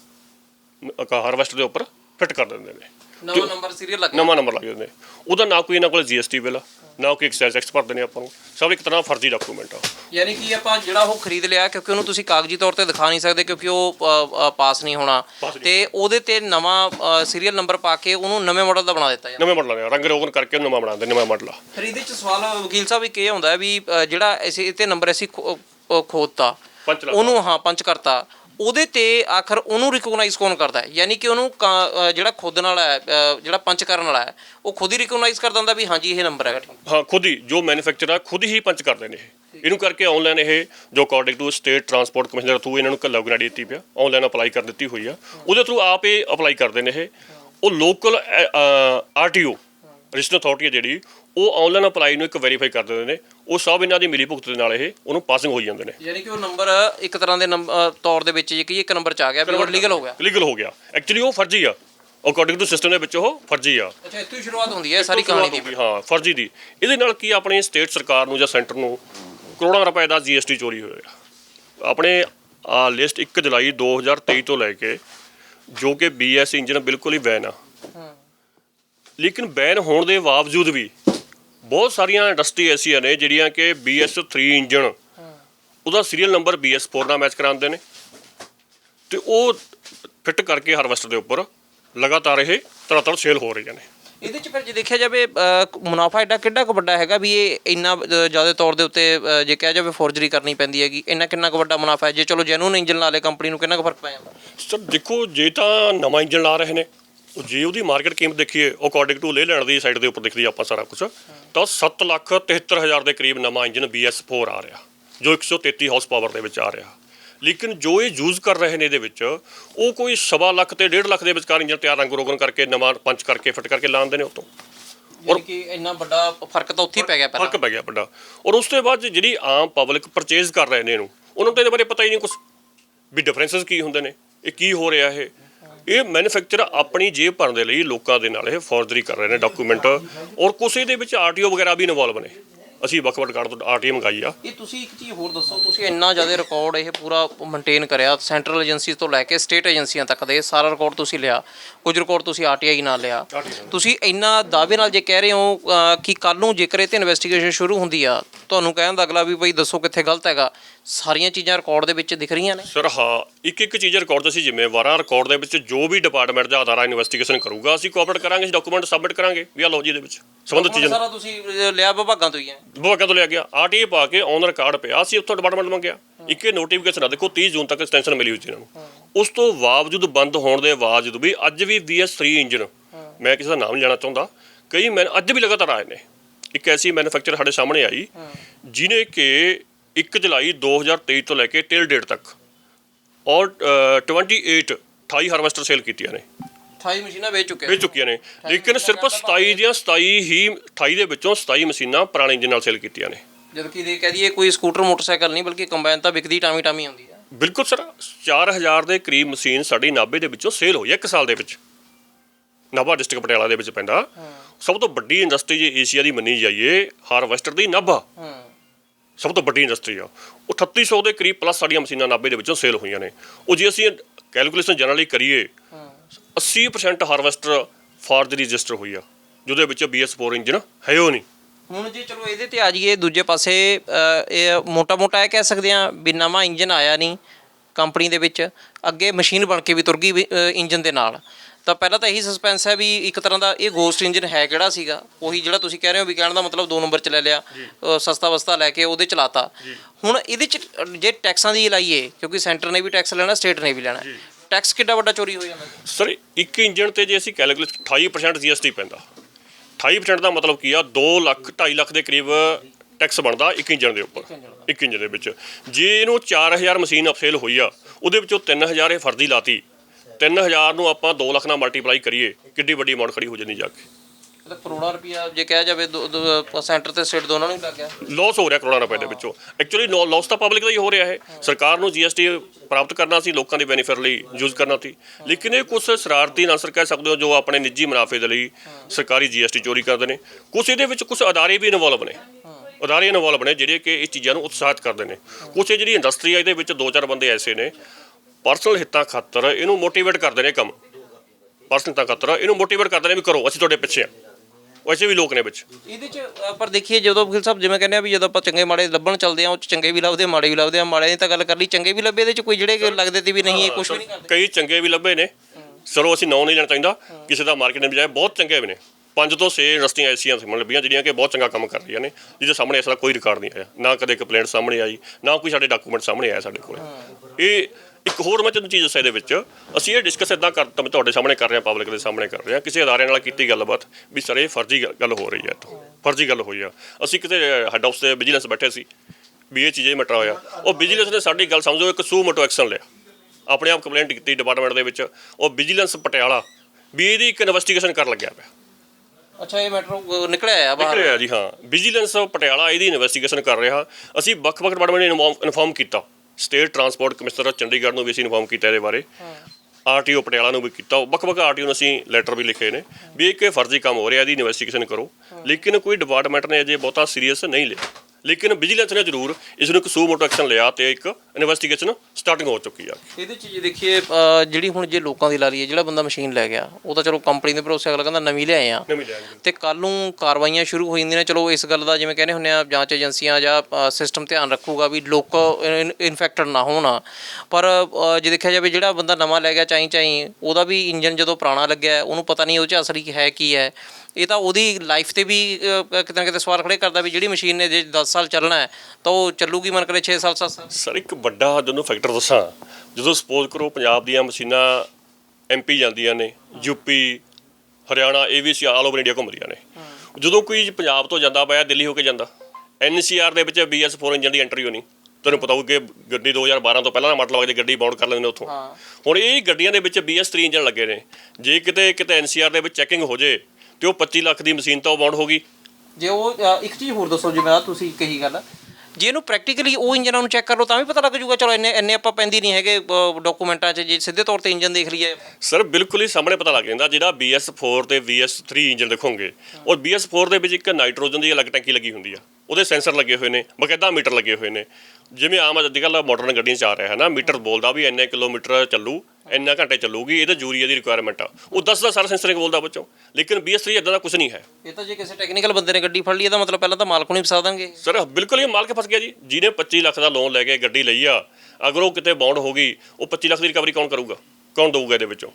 ਹਾਰਵੈਸਟਰ ਦੇ ਉੱਪਰ ਫਿੱਟ ਕਰ ਦਿੰਦੇ ਨੇ। ਨਵਾਂ ਨੰਬਰ ਸੀਰੀਅਲ ਲੱਗ ਨਵਾਂ ਨੰਬਰ ਲੱਗ ਜਾਂਦੇ ਉਹਦਾ। ਨਾ ਕੋਈ ਇਹਨਾਂ ਕੋਲ ਜੀਐਸਟੀ ਬਿੱਲ ਆ, ਨਾ ਕੋਈ ਐਕਸਾਈਜ਼ ਟੈਕਸ ਭਰਦੇ ਨੇ ਆਪਾਂ ਨੂੰ। ਸਭ ਇੱਕ ਤਰ੍ਹਾਂ ਫਰਜ਼ੀ ਡਾਕੂਮੈਂਟ ਆ। ਯਾਨੀ ਕਿ ਆਪਾਂ ਜਿਹੜਾ ਉਹ ਖਰੀਦ ਲਿਆ ਕਿਉਂਕਿ ਉਹਨੂੰ ਤੁਸੀਂ ਕਾਗਜ਼ੀ ਤੌਰ ਤੇ ਦਿਖਾ ਨਹੀਂ ਸਕਦੇ ਕਿਉਂਕਿ ਉਹ ਅ, ਅ, ਪਾਸ ਨਹੀਂ ਹੋਣਾ। ਤੇ ਉਹਦੇ ਤੇ ਨਵਾਂ ਸੀਰੀਅਲ ਨੰਬਰ ਪਾ ਕੇ ਉਹਨੂੰ ਨਵੇਂ ਮਾਡਲ ਦਾ ਬਣਾ ਦਿੱਤਾ ਜਾਂਦਾ। ਨਵੇਂ ਮਾਡਲ ਆ ਰੰਗ ਰੋਗਨ ਕਰਕੇ ਉਹਨੂੰ ਨਵਾਂ ਬਣਾਉਂਦੇ ਨਵਾਂ ਮਾਡਲ ਆ। ਇਹਦੇ ਚ ਸਵਾਲ ਵਕੀਲ ਸਾਹਿਬ ਇੱਕ ਇਹ ਹੁੰਦਾ ਹੈ ਵੀ ਅ, ਜਿਹੜਾ ਅਸੀਂ ਇਹ ਤੇ ਨੰਬਰ ਅਸੀਂ ਖੋ- ਅ, ਪੰਚ ਉਹਨੂੰ ਹਾਂ ਪੰਚ ਕਰਤਾ। ਉਹਦੇ ਤੇ ਆਖਰ ਉਹਨੂੰ ਰਿਕੋਗਨਾਈਜ਼ ਕੌਣ ਕਰਦਾ ਹੈ? ਯਾਨੀ ਕਿ ਉਹਨੂੰ ਕਾ- ਅ, ਜਿਹੜਾ ਖੁਦ ਨਾਲ ਹੈ ਅ, ਜਿਹੜਾ ਪੰਚ ਕਰਨ ਵਾਲਾ ਹੈ ਉਹ ਖੁਦ ਹੀ ਰਿਕੋਗਨਾਈਜ਼ ਕਰ ਦਿੰਦਾ ਵੀ ਹਾਂਜੀ ਇਹ ਨੰਬਰ ਹੈਗਾ ਠੀਕ ਹਾਂ। ਖੁਦ ਹੀ ਜੋ ਮੈਨੂਫੈਕਚਰ ਆ ਖੁਦ ਹੀ ਪੰਚ ਕਰਦੇ ਨੇ ਇਹ। ਇਹਨੂੰ ਕਰਕੇ ਆਨਲਾਈਨ ਇਹ ਜੋ according to state transport commissioner through ਇਹਨਾਂ ਨੂੰ ਕੱਲਾ ਗ੍ਰੈਡੀ ਦਿੱਤੀ ਪਿਆ ਆਨਲਾਈਨ ਅਪਲਾਈ ਕਰ ਦਿੱਤੀ ਹੋਈ ਆ। ਉਹਦੇ ਥਰੂ ਆਪ ਇਹ ਅਪਲਾਈ ਕਰਦੇ ਨੇ ਇਹ। ਉਹ ਲੋਕਲ ਆਰਟੀਓ ਰਜਿਸਟਰ ਅਥਾਰਟੀ ਹੈ ਜਿਹੜੀ ਉਹ ਆਨਲਾਈਨ ਅਪਲਾਈ ਨੂੰ ਇੱਕ ਵੈਰੀਫਾਈ ਕਰ ਦਿੰਦੇ ਨੇ। ਉਹ ਸਭ ਇਹਨਾਂ ਦੀ ਮਿਲੀ ਭੁਗਤ ਦੇ ਨਾਲ ਇਹ ਉਹਨੂੰ ਪਾਸਿੰਗ ਹੋ ਜਾਂਦੇ ਨੇ। ਯਾਨੀ ਕਿ ਉਹ ਨੰਬਰ ਇੱਕ ਤਰ੍ਹਾਂ ਦੇ ਨੰਬ- ਅ, ਤੌਰ ਦੇ ਵਿੱਚ ਜੇ ਕਿ ਇੱਕ ਨੰਬਰ ਚ ਆ ਗਿਆ ਵੀ ਉਹ ਲੀਗਲ ਹੋ ਗਿਆ। ਲੀਗਲ ਹੋ ਗਿਆ। ਐਕਚੁਅਲੀ ਉਹ ਫਰਜ਼ੀ ਆ। ਅਕੋਰਡਿੰਗ ਟੂ ਸਿਸਟਮ ਦੇ ਵਿੱਚ ਉਹ ਫਰਜ਼ੀ ਆ। ਅੱਛਾ ਇੱਥੋਂ ਹੀ ਸ਼ੁਰੂਆਤ ਹੁੰਦੀ ਹੈ ਸਾਰੀ ਕਹਾਣੀ ਦੀ। ਹਾਂ ਫਰਜ਼ੀ ਦੀ। ਇਹਦੇ ਨਾਲ ਕੀ ਆਪਣੀ ਸਟੇਟ ਸਰਕਾਰ ਨੂੰ ਜਾਂ ਸੈਂਟਰ ਨੂੰ ਕਰੋੜਾਂ ਰੁਪਏ ਦਾ ਜੀਐਸਟੀ ਚੋਰੀ ਹੋਇਆ। ਆਪਣੇ ਆ ਲਿਸਟ 1 ਜੁਲਾਈ 2023 ਤੋਂ ਲੈ ਕੇ ਜੋ ਕਿ ਬੀਐਸ ਇੰਜਨ ਬਿਲਕੁਲ ਹੀ ਬੈਨ ਆ। ਲੇਕਿਨ ਬੈਨ ਹੋਣ ਦੇ ਬਾਵਜੂਦ ਵੀ ਬਹੁਤ ਸਾਰੀਆਂ ਇੰਡਸਟਰੀ ਐਸੀਆਂ ਨੇ ਜਿਹੜੀਆਂ ਕਿ BS3 ਇੰਜਨ ਉਹਦਾ ਸੀਰੀਅਲ ਨੰਬਰ BS4 ਨਾਲ ਮੈਚ ਕਰਾਉਂਦੇ ਨੇ। ਤੇ ਉਹ ਫਿੱਟ ਕਰਕੇ ਹਾਰਵੈਸਟਰ ਦੇ ਉੱਪਰ ਲਗਾਤਾਰ ਇਹ ਤੜਤੜ ਸੇਲ ਹੋ ਰਹੀਆਂ ਨੇ। ਇਹਦੇ ਚ ਫਿਰ ਜੇ ਦੇਖਿਆ ਜਾਵੇ ਮੁਨਾਫਾ ਐਡਾ ਕਿੱਡਾ ਕੁ ਵੱਡਾ ਹੈਗਾ ਵੀ ਇਹ ਇੰਨਾ ਜ਼ਿਆਦਾ ਤੌਰ ਦੇ ਉੱਤੇ ਜੇ ਕਿਹਾ ਜਾਵੇ ਫੋਰਜਰੀ ਕਰਨੀ ਪੈਂਦੀ ਹੈਗੀ ਇੰਨਾ ਕਿੰਨਾ ਕੁ ਵੱਡਾ ਮੁਨਾਫਾ ਹੈ? ਜੇ ਚਲੋ ਜੈਨੂਨ ਇੰਜਨ ਲਾ ਲੇ ਕੰਪਨੀ ਨੂੰ ਕਿੰਨਾ ਕੁ ਫ਼ਰਕ ਪੈ ਜਾਂਦਾ? ਸਰ ਦੇਖੋ ਜੇ ਤਾਂ ਨਵਾਂ ਇੰਜਨ ਲਾ ਰਹੇ ਨੇ ਜੇ ਉਹਦੀ ਮਾਰਕੀਟ ਕੀਮਤ ਦੇਖੀਏ ਅਕੋਰਡਿੰਗ ਟੂ ਲੇ ਲੈਣ ਦੀ ਸਾਈਡ ਦੇ ਉੱਪਰ ਦਿਖਦੀ ਆਪਾਂ ਸਾਰਾ ਕੁਝ ਤਾਂ 7 ਲੱਖ 73 ਹਜ਼ਾਰ ਦੇ ਕਰੀਬ ਨਵਾਂ ਇੰਜਨ BS4 ਆ ਰਿਹਾ ਜੋ 133 ਹਾਰਸ ਪਾਵਰ ਦੇ ਵਿੱਚ ਆ ਰਿਹਾ। ਲੇਕਿਨ ਜੋ ਇਹ ਯੂਜ਼ ਕਰ ਰਹੇ ਨੇ ਇਹਦੇ ਵਿੱਚ ਉਹ ਕੋਈ ਸਵਾ ਲੱਖ ਤੇ 1.5 ਲੱਖ ਦੇ ਵਿਚਕਾਰ ਇੰਜਨ ਤਿਆਰ ਰੰਗ ਰੋਗਨ ਕਰਕੇ ਨਵਾਂ ਪੰਚ ਕਰਕੇ ਫਿੱਟ ਕਰਕੇ ਲਾਉਂਦੇ ਨੇ ਉਤੋਂ। ਯਾਨੀ ਕਿ ਇੰਨਾ ਵੱਡਾ ਫ਼ਰਕ ਤਾਂ ਉੱਥੇ ਹੀ ਪੈ ਗਿਆ ਪਹਿਲਾਂ। ਫ਼ਰਕ ਪੈ ਗਿਆ ਵੱਡਾ। ਔਰ ਉਸ ਤੋਂ ਬਾਅਦ ਜਿਹੜੀ ਆਮ ਪਬਲਿਕ ਪਰਚੇਜ਼ ਕਰ ਰਹੇ ਨੇ ਇਹਨੂੰ ਉਹਨਾਂ ਨੂੰ ਤਾਂ ਇਹਦੇ ਬਾਰੇ ਪਤਾ ਹੀ ਨਹੀਂ ਕੁਝ ਵੀ ਡਿਫਰੈਂਸਸ ਕੀ ਹੁੰਦੇ ਨੇ ਇਹ ਕੀ ਹੋ ਰਿਹਾ ਇਹ? ਇਹ ਮੈਨੂਫੈਕਚਰ ਆਪਣੀ ਜੇਬ ਭਰਨ ਦੇ ਲਈ ਲੋਕਾਂ ਦੇ ਨਾਲ ਇਹ ਫੋਰਜਰੀ ਕਰ ਰਹੇ ਨੇ ਡਾਕੂਮੈਂਟ ਔਰ ਕੁਛ ਇਹਦੇ ਵਿੱਚ ਆਰਟੀਓ ਵਗੈਰਾ ਵੀ ਇਨਵੋਲਵ ਨੇ। ਅਸੀਂ ਵੱਖ-ਵੱਖ ਕਾਰਡ ਤੋਂ ਆਰਟੀਓ ਮੰਗਾਈ ਆ। ਇਹ ਤੁਸੀਂ ਇੱਕ ਚੀਜ਼ ਹੋਰ ਦੱਸੋ ਤੁਸੀਂ ਇੰਨਾ ਜ਼ਿਆਦਾ ਰਿਕਾਰਡ ਇਹ ਪੂਰਾ ਮੇਨਟੇਨ ਕਰਿਆ ਸੈਂਟਰਲ ਏਜੰਸੀਜ਼ ਤੋਂ ਲੈ ਕੇ ਸਟੇਟ ਏਜੰਸੀਆਂ ਤੱਕ ਦੇ ਸਾਰਾ ਰਿਕਾਰਡ ਤੁਸੀਂ ਲਿਆ ਕੁਝ ਰਿਕਾਰਡ ਤੁਸੀਂ ਆਰਟੀਆਈ ਨਾਲ ਲਿਆ। ਤੁਸੀਂ ਇੰਨਾ ਦਾਅਵੇ ਨਾਲ ਜੇ ਕਹਿ ਰਹੇ ਹੋ ਕਿ ਕੱਲ ਨੂੰ ਜੇਕਰ ਇਹ ਤੇ ਇਨਵੈਸਟੀਗੇਸ਼ਨ ਸ਼ੁਰੂ ਹੁੰਦੀ ਆ ਤੁਹਾਨੂੰ ਕਹਿਣ ਦਾ ਅਗਲਾ ਵੀ ਭਾਈ ਦੱਸੋ ਕਿੱਥੇ ਗਲਤ ਹੈਗਾ। ਸਾਰੀਆਂ ਚੀਜ਼ਾਂ ਰਿਕਾਰਡ ਦੇ ਵਿੱਚ ਦਿਖ ਰਹੀਆਂ ਨੇ। ਸਰ ਹਾਂ ਇੱਕ ਇੱਕ ਚੀਜ਼ ਰਿਕਾਰਡ ਤੇ ਅਸੀਂ ਜ਼ਿੰਮੇਵਾਰ ਰਿਕਾਰਡ ਦੇ ਵਿੱਚ ਜੋ ਵੀ ਡਿਪਾਰਟਮੈਂਟ ਦਾ ਅਦਾਰਾ ਇਨਵੈਸਟੀਗੇਸ਼ਨ ਕਰੂਗਾ। ਅਸੀਂ ਕੋਆਪਰੇਟ ਕਰਾਂਗੇ ਅਸੀਂ ਡਾਕੂਮੈਂਟ ਸਬਮਿਟ ਕਰਾਂਗੇ। ਵੀ ਆ ਲਓ ਜੀ ਇਹਦੇ ਵਿੱਚ ਸੰਬੰਧਿਤ ਚੀਜ਼ਾਂ ਸਾਰਾ ਤੁਸੀਂ ਲਿਆ ਵਿਭਾਗਾਂ ਤੋਂ ਹੀ ਹੈ। ਵਿਭਾਗਾਂ ਤੋਂ ਲਿਆ ਗਿਆ? ਆਰਟੀਏ ਪਾ ਕੇ ਔਨ ਰਿਕਾਰਡ ਪਿਆ। ਅਸੀਂ ਉੱਥੋਂ ਡਿਪਾਰਟਮੈਂਟ ਮੰਗਿਆ। ਇੱਕ ਇਹ ਨੋਟੀਫਿਕੇਸ਼ਨ ਆ। ਦੇਖੋ 30 ਜੂਨ ਤੱਕ ਐਕਸਟੈਂਸ਼ਨ ਮਿਲੀ ਹੋਈ ਸੀ ਇਹਨਾਂ ਨੂੰ। ਉਸ ਤੋਂ ਬਾਵਜੂਦ ਬੰਦ ਹੋਣ ਦੇ ਬਾਵਜੂਦ ਵੀ ਅੱਜ ਵੀ BS3 ਇੰਜਨ ਮੈਂ ਕਿਸੇ ਦਾ ਨਾਮ ਨਹੀਂ ਲੈਣਾ ਚਾਹੁੰਦਾ। ਕਈ ਮੈਂ ਅੱਜ ਵੀ ਲਗਾਤਾਰ ਆਏ ਨੇ। ਇੱਕ ਐਸੀ ਮੈਨੂਫੈਕਚਰ ਸਾਡੇ ਸਾਹਮਣੇ ਆਈ ਜਿਨੇ ਕਿ 1 ਜੁਲਾਈ 2023 ਤੋਂ ਲੈ ਕੇ ਟਿਲ ਡੇਟ ਤੱਕ ਔਰ ਅ, 28 28 ਹਾਰਵੈਸਟਰ ਸੇਲ ਕੀਤੀਆਂ ਨੇ। 28 ਮਸ਼ੀਨਾਂ ਵੇਚ ਚੁੱਕੇ ਵੇਚ ਚੁੱਕੀਆਂ ਨੇ। ਲੇਕਿਨ ਸਿਰਫ 27 ਦੀਆਂ 27 ਹੀ 28 ਦੇ ਵਿੱਚੋਂ 27 ਮਸ਼ੀਨਾਂ ਪੁਰਾਣੇ ਇੰਜਨ ਨਾਲ ਸੇਲ ਕੀਤੀਆਂ ਨੇ। ਜਦ ਕਿ ਇਹ ਕਹਿ ਦਈਏ ਕੋਈ ਸਕੂਟਰ ਮੋਟਰਸਾਈਕਲ ਨਹੀਂ ਬਲਕਿ ਕੰਬਾਈਨ ਤਾਂ ਵਿਕਦੀ ਟਾਮੀ ਟਾਮੀ ਆਉਂਦੀ ਹੈ ਬਿਲਕੁਲ ਸਰ 4000 ਦੇ ਕਰੀਬ ਮਸ਼ੀਨ ਸਾਡੀ ਨਾਭੇ ਦੇ ਵਿੱਚੋਂ ਸੇਲ ਹੋਈ ਹੈ ਇੱਕ ਸਾਲ ਦੇ ਵਿੱਚ। ਨਾਭਾ ਡਿਸਟ੍ਰਿਕਟ ਪਟਿਆਲਾ ਦੇ ਵਿੱਚ ਪੈਂਦਾ। ਸਭ ਤੋਂ ਵੱਡੀ ਇੰਡਸਟਰੀ ਜੇ ਏਸ਼ੀਆ ਦੀ ਮੰਨੀ ਜਾਈਏ ਹਾਰਵੈਸਟਰ ਦੀ ਨਾਭਾ। ਸਭ ਤੋਂ ਵੱਡੀ ਇੰਡਸਟਰੀ ਆ। ਉਹ 3800 ਦੇ ਕਰੀਬ ਪਲੱਸ ਸਾਡੀਆਂ ਮਸ਼ੀਨਾਂ ਨਾਭੇ ਦੇ ਵਿੱਚੋਂ ਸੇਲ ਹੋਈਆਂ ਨੇ। ਉਹ ਜੇ ਅਸੀਂ ਕੈਲਕੂਲੇਸ਼ਨ ਜਨਰਲੀ ਕਰੀਏ 80% ਹਾਰਵੈਸਟਰ ਫਾਰ ਦੀ ਰਜਿਸਟਰ ਹੋਈ ਆ ਜਿਹਦੇ ਵਿੱਚ BS4 ਇੰਜਨ ਹੈ ਉਹ ਨਹੀਂ। ਹੁਣ ਜੇ ਚਲੋ ਇਹਦੇ ਤੇ ਆ ਜਾਈਏ ਦੂਜੇ ਪਾਸੇ ਅ, ਇਹ ਮੋਟਾ-ਮੋਟਾ ਇਹ ਕਹਿ ਸਕਦੇ ਆ ਵੀ ਨਵਾਂ ਇੰਜਨ ਆਇਆ ਨਹੀਂ ਕੰਪਨੀ ਦੇ ਵਿੱਚ ਅੱਗੇ ਮਸ਼ੀਨ ਬਣ ਕੇ ਵੀ ਤੁਰ ਗਈ ਇੰਜਨ ਦੇ ਨਾਲ। ਤਾਂ ਪਹਿਲਾਂ ਤਾਂ ਇਹੀ ਸਸਪੈਂਸ ਹੈ ਵੀ ਇੱਕ ਤਰ੍ਹਾਂ ਦਾ ਇਹ ਗੋਸਟ ਇੰਜਨ ਹੈ ਕਿਹੜਾ ਸੀਗਾ? ਉਹੀ ਜਿਹੜਾ ਤੁਸੀਂ ਕਹਿ ਰਹੇ ਹੋ ਵੀ ਕਹਿਣ ਦਾ ਮਤਲਬ 2 ਨੰਬਰ ਚ ਲੈ ਲਿਆ ਅ, ਸਸਤਾ ਵਸਤਾ ਲੈ ਕੇ ਉਹਦੇ ਚਲਾਤਾ। ਹੁਣ ਇਹਦੇ ਚ ਜੇ ਟੈਕਸਾਂ ਦੀ ਲਾਈਏ ਕਿਉਂਕਿ ਸੈਂਟਰ ਨੇ ਵੀ ਟੈਕਸ ਲੈਣਾ ਸਟੇਟ ਨੇ ਵੀ ਲੈਣਾ। ਟੈਕਸ ਕਿੱਡਾ ਵੱਡਾ ਚੋਰੀ ਹੋ ਜਾਂਦਾ ਸਰ ਇੱਕ ਇੰਜਨ ਤੇ ਜੇ ਅਸੀਂ ਕੈਲਕੂਲੇਟ 28% GST ਪੈਂਦਾ। 28% ਦਾ ਮਤਲਬ ਕੀ ਆ 2 ਲੱਖ 2.5 ਲੱਖ ਦੇ ਕਰੀਬ ਟੈਕਸ ਬਣਦਾ ਇੱਕ ਇੰਜਨ ਦੇ ਉੱਪਰ ਇੱਕ ਇੰਜਨ ਦੇ। ਵਿੱਚ। ਜੇ ਇਹਨੂੰ 4000 ਮਸ਼ੀਨ ਅਪਸੇਲ ਹੋਈ ਆ ਉਹਦੇ ਵਿੱਚੋਂ 3000 ਇਹ ਫਰਜ਼ੀ ਲਾਤੀ। 3000 ਨੂੰ ਆਪਾਂ 2 ਲੱਖ ਨਾਲ ਮਲਟੀਪਲਾਈ ਕਰੀਏ ਕਿੱਡੀ ਵੱਡੀ ਅਮਾਉਂਟ ਖੜੀ ਹੋ ਜਾਂਦੀ ਜਾ ਕੇ। ਕਰੋੜਾਂ ਰੁਪਇਆ ਜੇ ਕਿਹਾ ਜਾਵੇ ਸੈਂਟਰ ਤੇ ਸਟੇਟ ਦੋਨਾਂ ਨੂੰ ਹੀ ਲੱਗ ਗਿਆ। ਲਾਸ ਹੋ ਰਿਹਾ ਕਰੋੜਾਂ ਰੁਪਏ ਦੇ ਵਿੱਚੋਂ। ਐਕਚੁਅਲੀ ਲਾਸ ਤਾਂ ਪਬਲਿਕ ਦਾ ਹੀ ਹੋ ਰਿਹਾ ਹੈ। ਸਰਕਾਰ ਨੂੰ ਜੀਐਸਟੀ ਪ੍ਰਾਪਤ ਕਰਨਾ ਸੀ ਲੋਕਾਂ ਦੇ ਬੈਨੀਫਿਟ ਲਈ ਯੂਜ਼ ਕਰਨਾ ਸੀ। ਲੇਕਿਨ ਇਹ ਕੁਝ ਸ਼ਰਾਰਤੀ ਅਨਸਰ ਕਹਿ ਸਕਦੇ ਹੋ ਜੋ ਆਪਣੇ ਨਿੱਜੀ ਮੁਨਾਫੇ ਦੇ ਲਈ ਸਰਕਾਰੀ ਜੀਐਸਟੀ ਚੋਰੀ ਕਰਦੇ ਨੇ। ਕੁਝ ਇਹਦੇ ਵਿੱਚ ਕੁਝ ਅਦਾਰੇ ਵੀ ਇਨਵੋਲਵ ਨੇ। ਅਦਾਰੇ ਇਨਵੋਲਵ ਨੇ ਜਿਹੜੇ ਕਿ ਇਸ ਚੀਜ਼ਾਂ ਨੂੰ ਉਤਸ਼ਾਹਿਤ ਕਰਦੇ ਨੇ। ਕੁਝ ਜਿਹੜੀ ਇੰਡਸਟਰੀ ਹੈ ਇਹਦੇ ਵਿੱਚ ਦੋ ਚਾਰ ਬੰਦੇ ਐਸੇ ਨੇ। ਪਰਸਨਲ ਹਿੱਤਾਂ ਖਾਤਰ ਇਹਨੂੰ ਮੋਟੀਵੇਟ ਕਰਦੇ ਨੇ ਕੰਮ। ਪਰਸਨਲ ਹਿੱਤਾਂ ਖਾਤਰ ਇਹਨੂੰ ਮੋਟੀਵੇਟ ਕਰਦੇ ਨੇ ਵੀ ਕਰੋ ਅਸੀਂ ਤੁਹਾਡੇ ਪਿੱਛੇ ਆ। ਵੈਸੇ ਵੀ ਲੋਕ ਨੇ ਵਿੱਚ। ਇਹਦੇ ਚ ਅ, ਪਰ ਦੇਖੀਏ ਜਦੋਂ ਵਕੀਲ ਸਾਹਿਬ ਜਿਵੇਂ ਕਹਿੰਦੇ ਆ ਵੀ ਜਦੋਂ ਆਪਾਂ ਚੰਗੇ ਮਾੜੇ ਲੱਭਣ ਚੱਲਦੇ ਆ ਉਹ 'ਚ ਚੰਗੇ ਵੀ ਲੱਭਦੇ ਆ ਮਾੜੇ ਵੀ ਲੱਭਦੇ ਆ ਮਾੜੇ ਦੀ ਤਾਂ ਗੱਲ ਕਰ ਲਈ ਚੰਗੇ ਵੀ ਲੱਭੇ ਇਹਦੇ ਚ ਕੋਈ ਜਿਹੜੇ ਕਿ ਲੱਗਦੇ ਤੇ ਵੀ ਨਹੀਂ ਇਹ ਕੁਝ ਵੀ ਨਹੀਂ ਕਰਦੇ। ਕਈ ਚੰਗੇ ਵੀ ਲੱਭੇ ਨੇ। ਚਲੋ ਅਸੀਂ ਨਾਂ ਨਹੀਂ ਲੈਣਾ ਚਾਹੀਦਾ। ਕਿਸੇ ਦਾ ਮਾਰਕੀਟ ਦੇ ਬਜਾਏ ਬਹੁਤ ਚੰਗੇ ਵੀ ਨੇ। ਪੰਜ ਤੋਂ 6 ਇੰਡਸਟਰੀਆਂ ਐਸੀਆਂ ਸਿਮਣ ਲੱਭੀਆਂ ਜਿਹੜੀਆਂ ਕਿ ਬਹੁਤ ਚੰਗਾ ਕੰਮ ਕਰ ਰਹੀਆਂ ਨੇ ਜਿਹਦੇ ਸਾਹਮਣੇ ਇਸ ਦਾ ਕੋਈ ਰਿਕਾਰਡ ਨਹੀਂ ਆਇਆ। ਨਾ ਕਦੇ ਕੰਪਲੇਂਟ ਸਾਹਮਣੇ ਆਈ ਨਾ ਕੋਈ ਸਾਡੇ ਡਾਕੂਮੈਂਟ ਸਾਹਮਣੇ ਆਇਆ ਸਾਡੇ ਕੋਲ। ਇਹ ਇੱਕ ਹੋਰ ਮੈਂ ਤੁਹਾਨੂੰ ਚੀਜ਼ ਦੱਸਾਂ ਇਹਦੇ ਵਿੱਚ। ਅਸੀਂ ਇਹ ਡਿਸਕਸ ਇਦਾਂ ਕਰ ਮੈਂ ਤੁਹਾਡੇ ਸਾਹਮਣੇ ਕਰ ਰਿਹਾ ਪਬਲਿਕ ਦੇ ਸਾਹਮਣੇ ਕਰ ਰਿਹਾ। ਕਿਸੇ ਅਦਾਰੇ ਨਾਲ ਕੀਤੀ ਗੱਲਬਾਤ ਵੀ ਸਰ ਇਹ ਫਰਜ਼ੀ ਗੱਲ- ਹੋ ਰਹੀ ਹੈ ਇੱਥੋਂ। ਫਰਜ਼ੀ ਗੱਲ ਹੋਈ ਆ। ਅਸੀਂ ਕਿਤੇ ਹੈੱਡ ਆਫਿਸ ਤੇ ਵਿਜੀਲੈਂਸ ਬੈਠੇ ਸੀ ਵੀ ਇਹ ਚੀਜ਼ ਮਟਰਾ ਹੋਇਆ। ਉਹ ਵਿਜੀਲੈਂਸ ਨੇ ਸਾਡੀ ਗੱਲ ਸਮਝੋ ਇੱਕ ਸੂ ਮੋਟੋ ਐਕਸ਼ਨ ਲਿਆ। ਆਪਣੇ ਆਪ ਕੰਪਲੇਂਟ ਕੀਤੀ ਡਿਪਾਰਟਮੈਂਟ ਦੇ ਵਿੱਚ। ਉਹ ਵਿਜੀਲੈਂਸ ਪਟਿਆਲਾ ਵੀ ਇਹਦੀ ਇੱਕ ਇਨਵੈਸਟੀਗੇਸ਼ਨ ਕਰਨ ਲੱਗਿਆ ਪਿਆ। ਅੱਛਾ ਇਹ ਮੈਟਰ ਨਿਕਲਿਆ ਆ ਬਾਹਰ? ਨਿਕਲਿਆ ਜੀ ਹਾਂ। ਵਿਜੀਲੈਂਸ ਪਟਿਆਲਾ ਇਹਦੀ ਇਨਵੈਸਟੀਗੇਸ਼ਨ ਕਰ ਰਿਹਾ। ਅਸੀਂ ਵੱਖ-ਵੱਖ ਡਿਪਾਰਟਮੈਂਟ ਨੂੰ ਇਨਫੋਰਮ ਕੀਤਾ। ਸਟੇਟ ਟਰਾਂਸਪੋਰਟ ਕਮਿਸ਼ਨਰ ਚੰਡੀਗੜ੍ਹ ਨੂੰ ਵੀ ਅਸੀਂ ਇਨਫੋਰਮ ਕੀਤਾ ਇਹਦੇ ਬਾਰੇ। ਆਰਟੀਓ ਪਟਿਆਲਾ ਨੂੰ ਵੀ ਕੀਤਾ। ਵੱਖ-ਵੱਖ ਆਰਟੀਓ ਨੂੰ ਅਸੀਂ ਲੈਟਰ ਵੀ ਲਿਖੇ ਨੇ। ਵੀ ਇਹ ਕਿ ਫਰਜ਼ੀ ਕੰਮ ਹੋ ਰਿਹਾ ਇਹਦੀ ਇਨਵੈਸਟੀਗੇਸ਼ਨ ਕਰੋ। ਲੇਕਿਨ ਕੋਈ ਡਿਪਾਰਟਮੈਂਟ ਨੇ ਅਜੇ ਬਹੁਤਾ ਸੀਰੀਅਸ ਨਹੀਂ ਲਿਆ। ਲੇਕਿਨ ਵਿਜੀਲੈਂਸ ਨੇ ਜ਼ਰੂਰ ਇਸ ਨੂੰ ਇੱਕ ਸੂ ਮੋਟੋ ਐਕਸ਼ਨ ਲਿਆ ਤੇ ਇੱਕ ਇਨਵੈਸਟੀਗੇਸ਼ਨ ਸਟਾਰਟਿੰਗ ਹੋ ਚੁੱਕੀ ਆ। ਇਹਦੇ ਚ ਜੇ ਦੇਖੀਏ ਅ, ਜਿਹੜੀ ਹੁਣ ਜੇ ਲੋਕਾਂ ਦੀ ਲਾ ਲਈਏ ਜਿਹੜਾ ਬੰਦਾ ਮਸ਼ੀਨ ਲੈ ਗਿਆ ਉਹ ਤਾਂ ਚਲੋ ਕੰਪਨੀ ਦੇ ਭਰੋਸੇ ਅਗਲਾ ਕਹਿੰਦਾ ਨਵੀਂ ਲਿਆਏ ਆ। ਨਵੀਂ ਲਿਆਂਗੇ ਤੇ ਕੱਲ ਨੂੰ ਕਾਰਵਾਈਆਂ ਸ਼ੁਰੂ ਹੋ ਜਾਂਦੀਆਂ ਨੇ ਚਲੋ ਇਸ ਗੱਲ ਦਾ ਜਿਵੇਂ ਕਹਿੰਦੇ ਹੁੰਦੇ ਆ ਜਾਂਚ ਏਜੰਸੀਆਂ ਜਾਂ ਸਿਸਟਮ ਧਿਆਨ ਰੱਖੂਗਾ ਵੀ ਲੋਕ ਇਨਫੈਕਟਡ ਨਾ ਹੋਣ। ਪਰ ਅ, ਜੇ ਦੇਖਿਆ ਜਾਵੇ ਜਿਹੜਾ ਬੰਦਾ ਨਵਾਂ ਲੈ ਗਿਆ ਚਾਈ ਚਾਈ ਉਹਦਾ ਵੀ ਇੰਜਨ ਜਦੋਂ ਪੁਰਾਣਾ ਲੱਗਿਆ ਉਹਨੂੰ ਪਤਾ ਨਹੀਂ ਉਹ ਚ ਅਸਲੀ ਹੈ ਕੀ ਹੈ। ਇਹ ਤਾਂ ਉਹਦੀ ਲਾਈਫ ਤੇ ਵੀ ਅ, ਕਿਤੇ ਨਾ ਕਿਤੇ ਸਵਾਲ ਖੜੇ ਕਰਦਾ ਵੀ ਜਿਹੜੀ ਮਸ਼ੀਨ ਨੇ ਜੇ 10 ਸਾਲ ਚੱਲਣਾ ਹੈ ਤਾਂ ਉਹ ਚੱਲੂਗੀ ਮਨ ਕਰੇ 6 ਸਾਲ 7 ਸਾਲ? ਸਰ ਇੱਕ ਵੱਡਾ ਜਦੋਂ ਫੈਕਟਰ ਦੱਸਾਂ। ਜਦੋਂ ਸਪੋਜ਼ ਕਰੋ ਪੰਜਾਬ ਦੀਆਂ ਮਸ਼ੀਨਾਂ ਐਮਪੀ ਜਾਂਦੀਆਂ ਨੇ ਯੂਪੀ ਹਰਿਆਣਾ ਏਵੀਸੀ ਆਲ ਓਵਰ ਇੰਡੀਆ ਘੁੰਮਦੀਆਂ ਨੇ। ਜਦੋਂ ਕੋਈ ਪੰਜਾਬ ਤੋਂ ਜਾਂਦਾ ਪਿਆ ਦਿੱਲੀ ਹੋ ਕੇ ਜਾਂਦਾ ਐਨਸੀਆਰ ਦੇ ਵਿੱਚ BS4 ਇੰਜਨ ਦੀ ਐਂਟਰੀ ਹੋਣੀ। ਤੁਹਾਨੂੰ ਪਤਾ ਹੋਊ ਕਿ ਗੱਡੀ 2012 ਤੋਂ ਪਹਿਲਾਂ ਦਾ ਮਤਲਬ ਹੈ ਗੱਡੀ ਬਾਉਂਡ ਕਰ ਲੈਂਦੇ ਨੇ ਉੱਥੋਂ। ਹੁਣ ਇਹ ਗੱਡੀਆਂ ਦੇ ਵਿੱਚ BS3 ਇੰਜਨ ਲੱਗੇ ਨੇ। ਜੇ ਕਿਤੇ ਕਿਤੇ ਐਨਸੀਆਰ ਦੇ ਵਿੱਚ ਚੈਕਿੰਗ ਹੋ ਜੇ ਤੇ ਉਹ 25 ਲੱਖ ਦੀ ਮਸ਼ੀਨ ਤਾਂ ਉਹ ਬਾਉਂਡ ਹੋ ਗਈ। ਜੇ ਉਹ ਅ, ਇੱਕ ਚੀਜ਼ ਹੋਰ ਦੱਸੋ ਜਿਵੇਂ ਆਹ ਤੁਸੀਂ ਕਹੀ ਗੱਲ। ਜੇ ਇਹਨੂੰ ਪ੍ਰੈਕਟੀਕਲੀ ਉਹ ਇੰਜਨਾਂ ਨੂੰ ਚੈੱਕ ਕਰ ਲਓ ਤਾਂ ਵੀ ਪਤਾ ਲੱਗ ਜਾਊਗਾ ਚਲੋ ਇੰਨੇ ਇੰਨੇ ਆਪਾਂ ਪੈਂਦੀ ਨਹੀਂ ਹੈਗੇ ਡਾਕੂਮੈਂਟਾਂ 'ਚ ਜੇ ਸਿੱਧੇ ਤੌਰ ਤੇ ਇੰਜਨ ਦੇਖ ਲਈਏ। ਸਰ ਬਿਲਕੁਲ ਹੀ ਸਾਹਮਣੇ ਪਤਾ ਲੱਗ ਜਾਂਦਾ ਜਿਹੜਾ BS4 ਤੇ BS3 ਇੰਜਨ ਦੇਖੋਗੇ। ਔਰ BS4 ਦੇ ਵਿੱਚ ਇੱਕ ਨਾਈਟ੍ਰੋਜਨ ਦੀ ਅਲੱਗ ਟੈਂਕੀ ਲੱਗੀ ਹੁੰਦੀ ਆ। ਉਹਦੇ ਸੈਂਸਰ ਲੱਗੇ ਹੋਏ ਨੇ ਬਕਾਇਦਾ ਮੀਟਰ ਲੱਗੇ ਹੋਏ ਨੇ। ਜਿਵੇਂ ਆਮ ਅੱਜ ਕੱਲ੍ਹ ਮਾਡਰਨ ਗੱਡੀਆਂ 'ਚ ਆ ਰਿਹਾ ਹੈ ਨਾ ਮੀਟਰ ਬੋਲਦਾ ਵੀ ਇੰਨੇ ਕਿਲੋਮੀਟਰ ਚੱਲੂ ਇੰਨਾ ਘੰਟੇ ਚੱਲੂਗੀ ਇਹਦਾ ਯੂਰੀਆ ਦੀ ਰਿਕੁਆਇਰਮੈਂਟ ਆ। ਉਹ ਦੱਸਦਾ ਸਾਰਾ ਸੈਂਸਰਿੰਗ ਬੋਲਦਾ ਬੱਚੋਂ। ਲੇਕਿਨ BS3 ਇਦਾਂ ਦਾ ਕੁਝ ਨਹੀਂ ਹੈ। ਇਹ ਤਾਂ ਜੇ ਕਿਸੇ ਟੈਕਨੀਕਲ ਬੰਦੇ ਨੇ ਗੱਡੀ ਫੜ ਲਈ ਇਹਦਾ ਮਤਲਬ ਪਹਿਲਾਂ ਤਾਂ ਮਾਲਕ ਨੂੰ ਹੀ ਫਸਾ ਦਾਂਗੇ ਸਰ ਬਿਲਕੁਲ ਇਹ ਮਾਲਕ ਫਸ ਗਿਆ ਜੀ। ਜਿਹਨੇ 25 ਲੱਖ ਦਾ ਲੋਨ ਲੈ ਕੇ ਗੱਡੀ ਲਈ ਆ ਅਗਰ ਉਹ ਕਿਤੇ ਬਾਉਂਡ ਹੋ ਗਈ ਉਹ 25 ਲੱਖ ਦੀ ਰਿਕਵਰੀ ਕੌਣ ਕਰੂਗਾ? ਕੌਣ ਦਊਗਾ ਇਹਦੇ ਵਿੱਚੋਂ?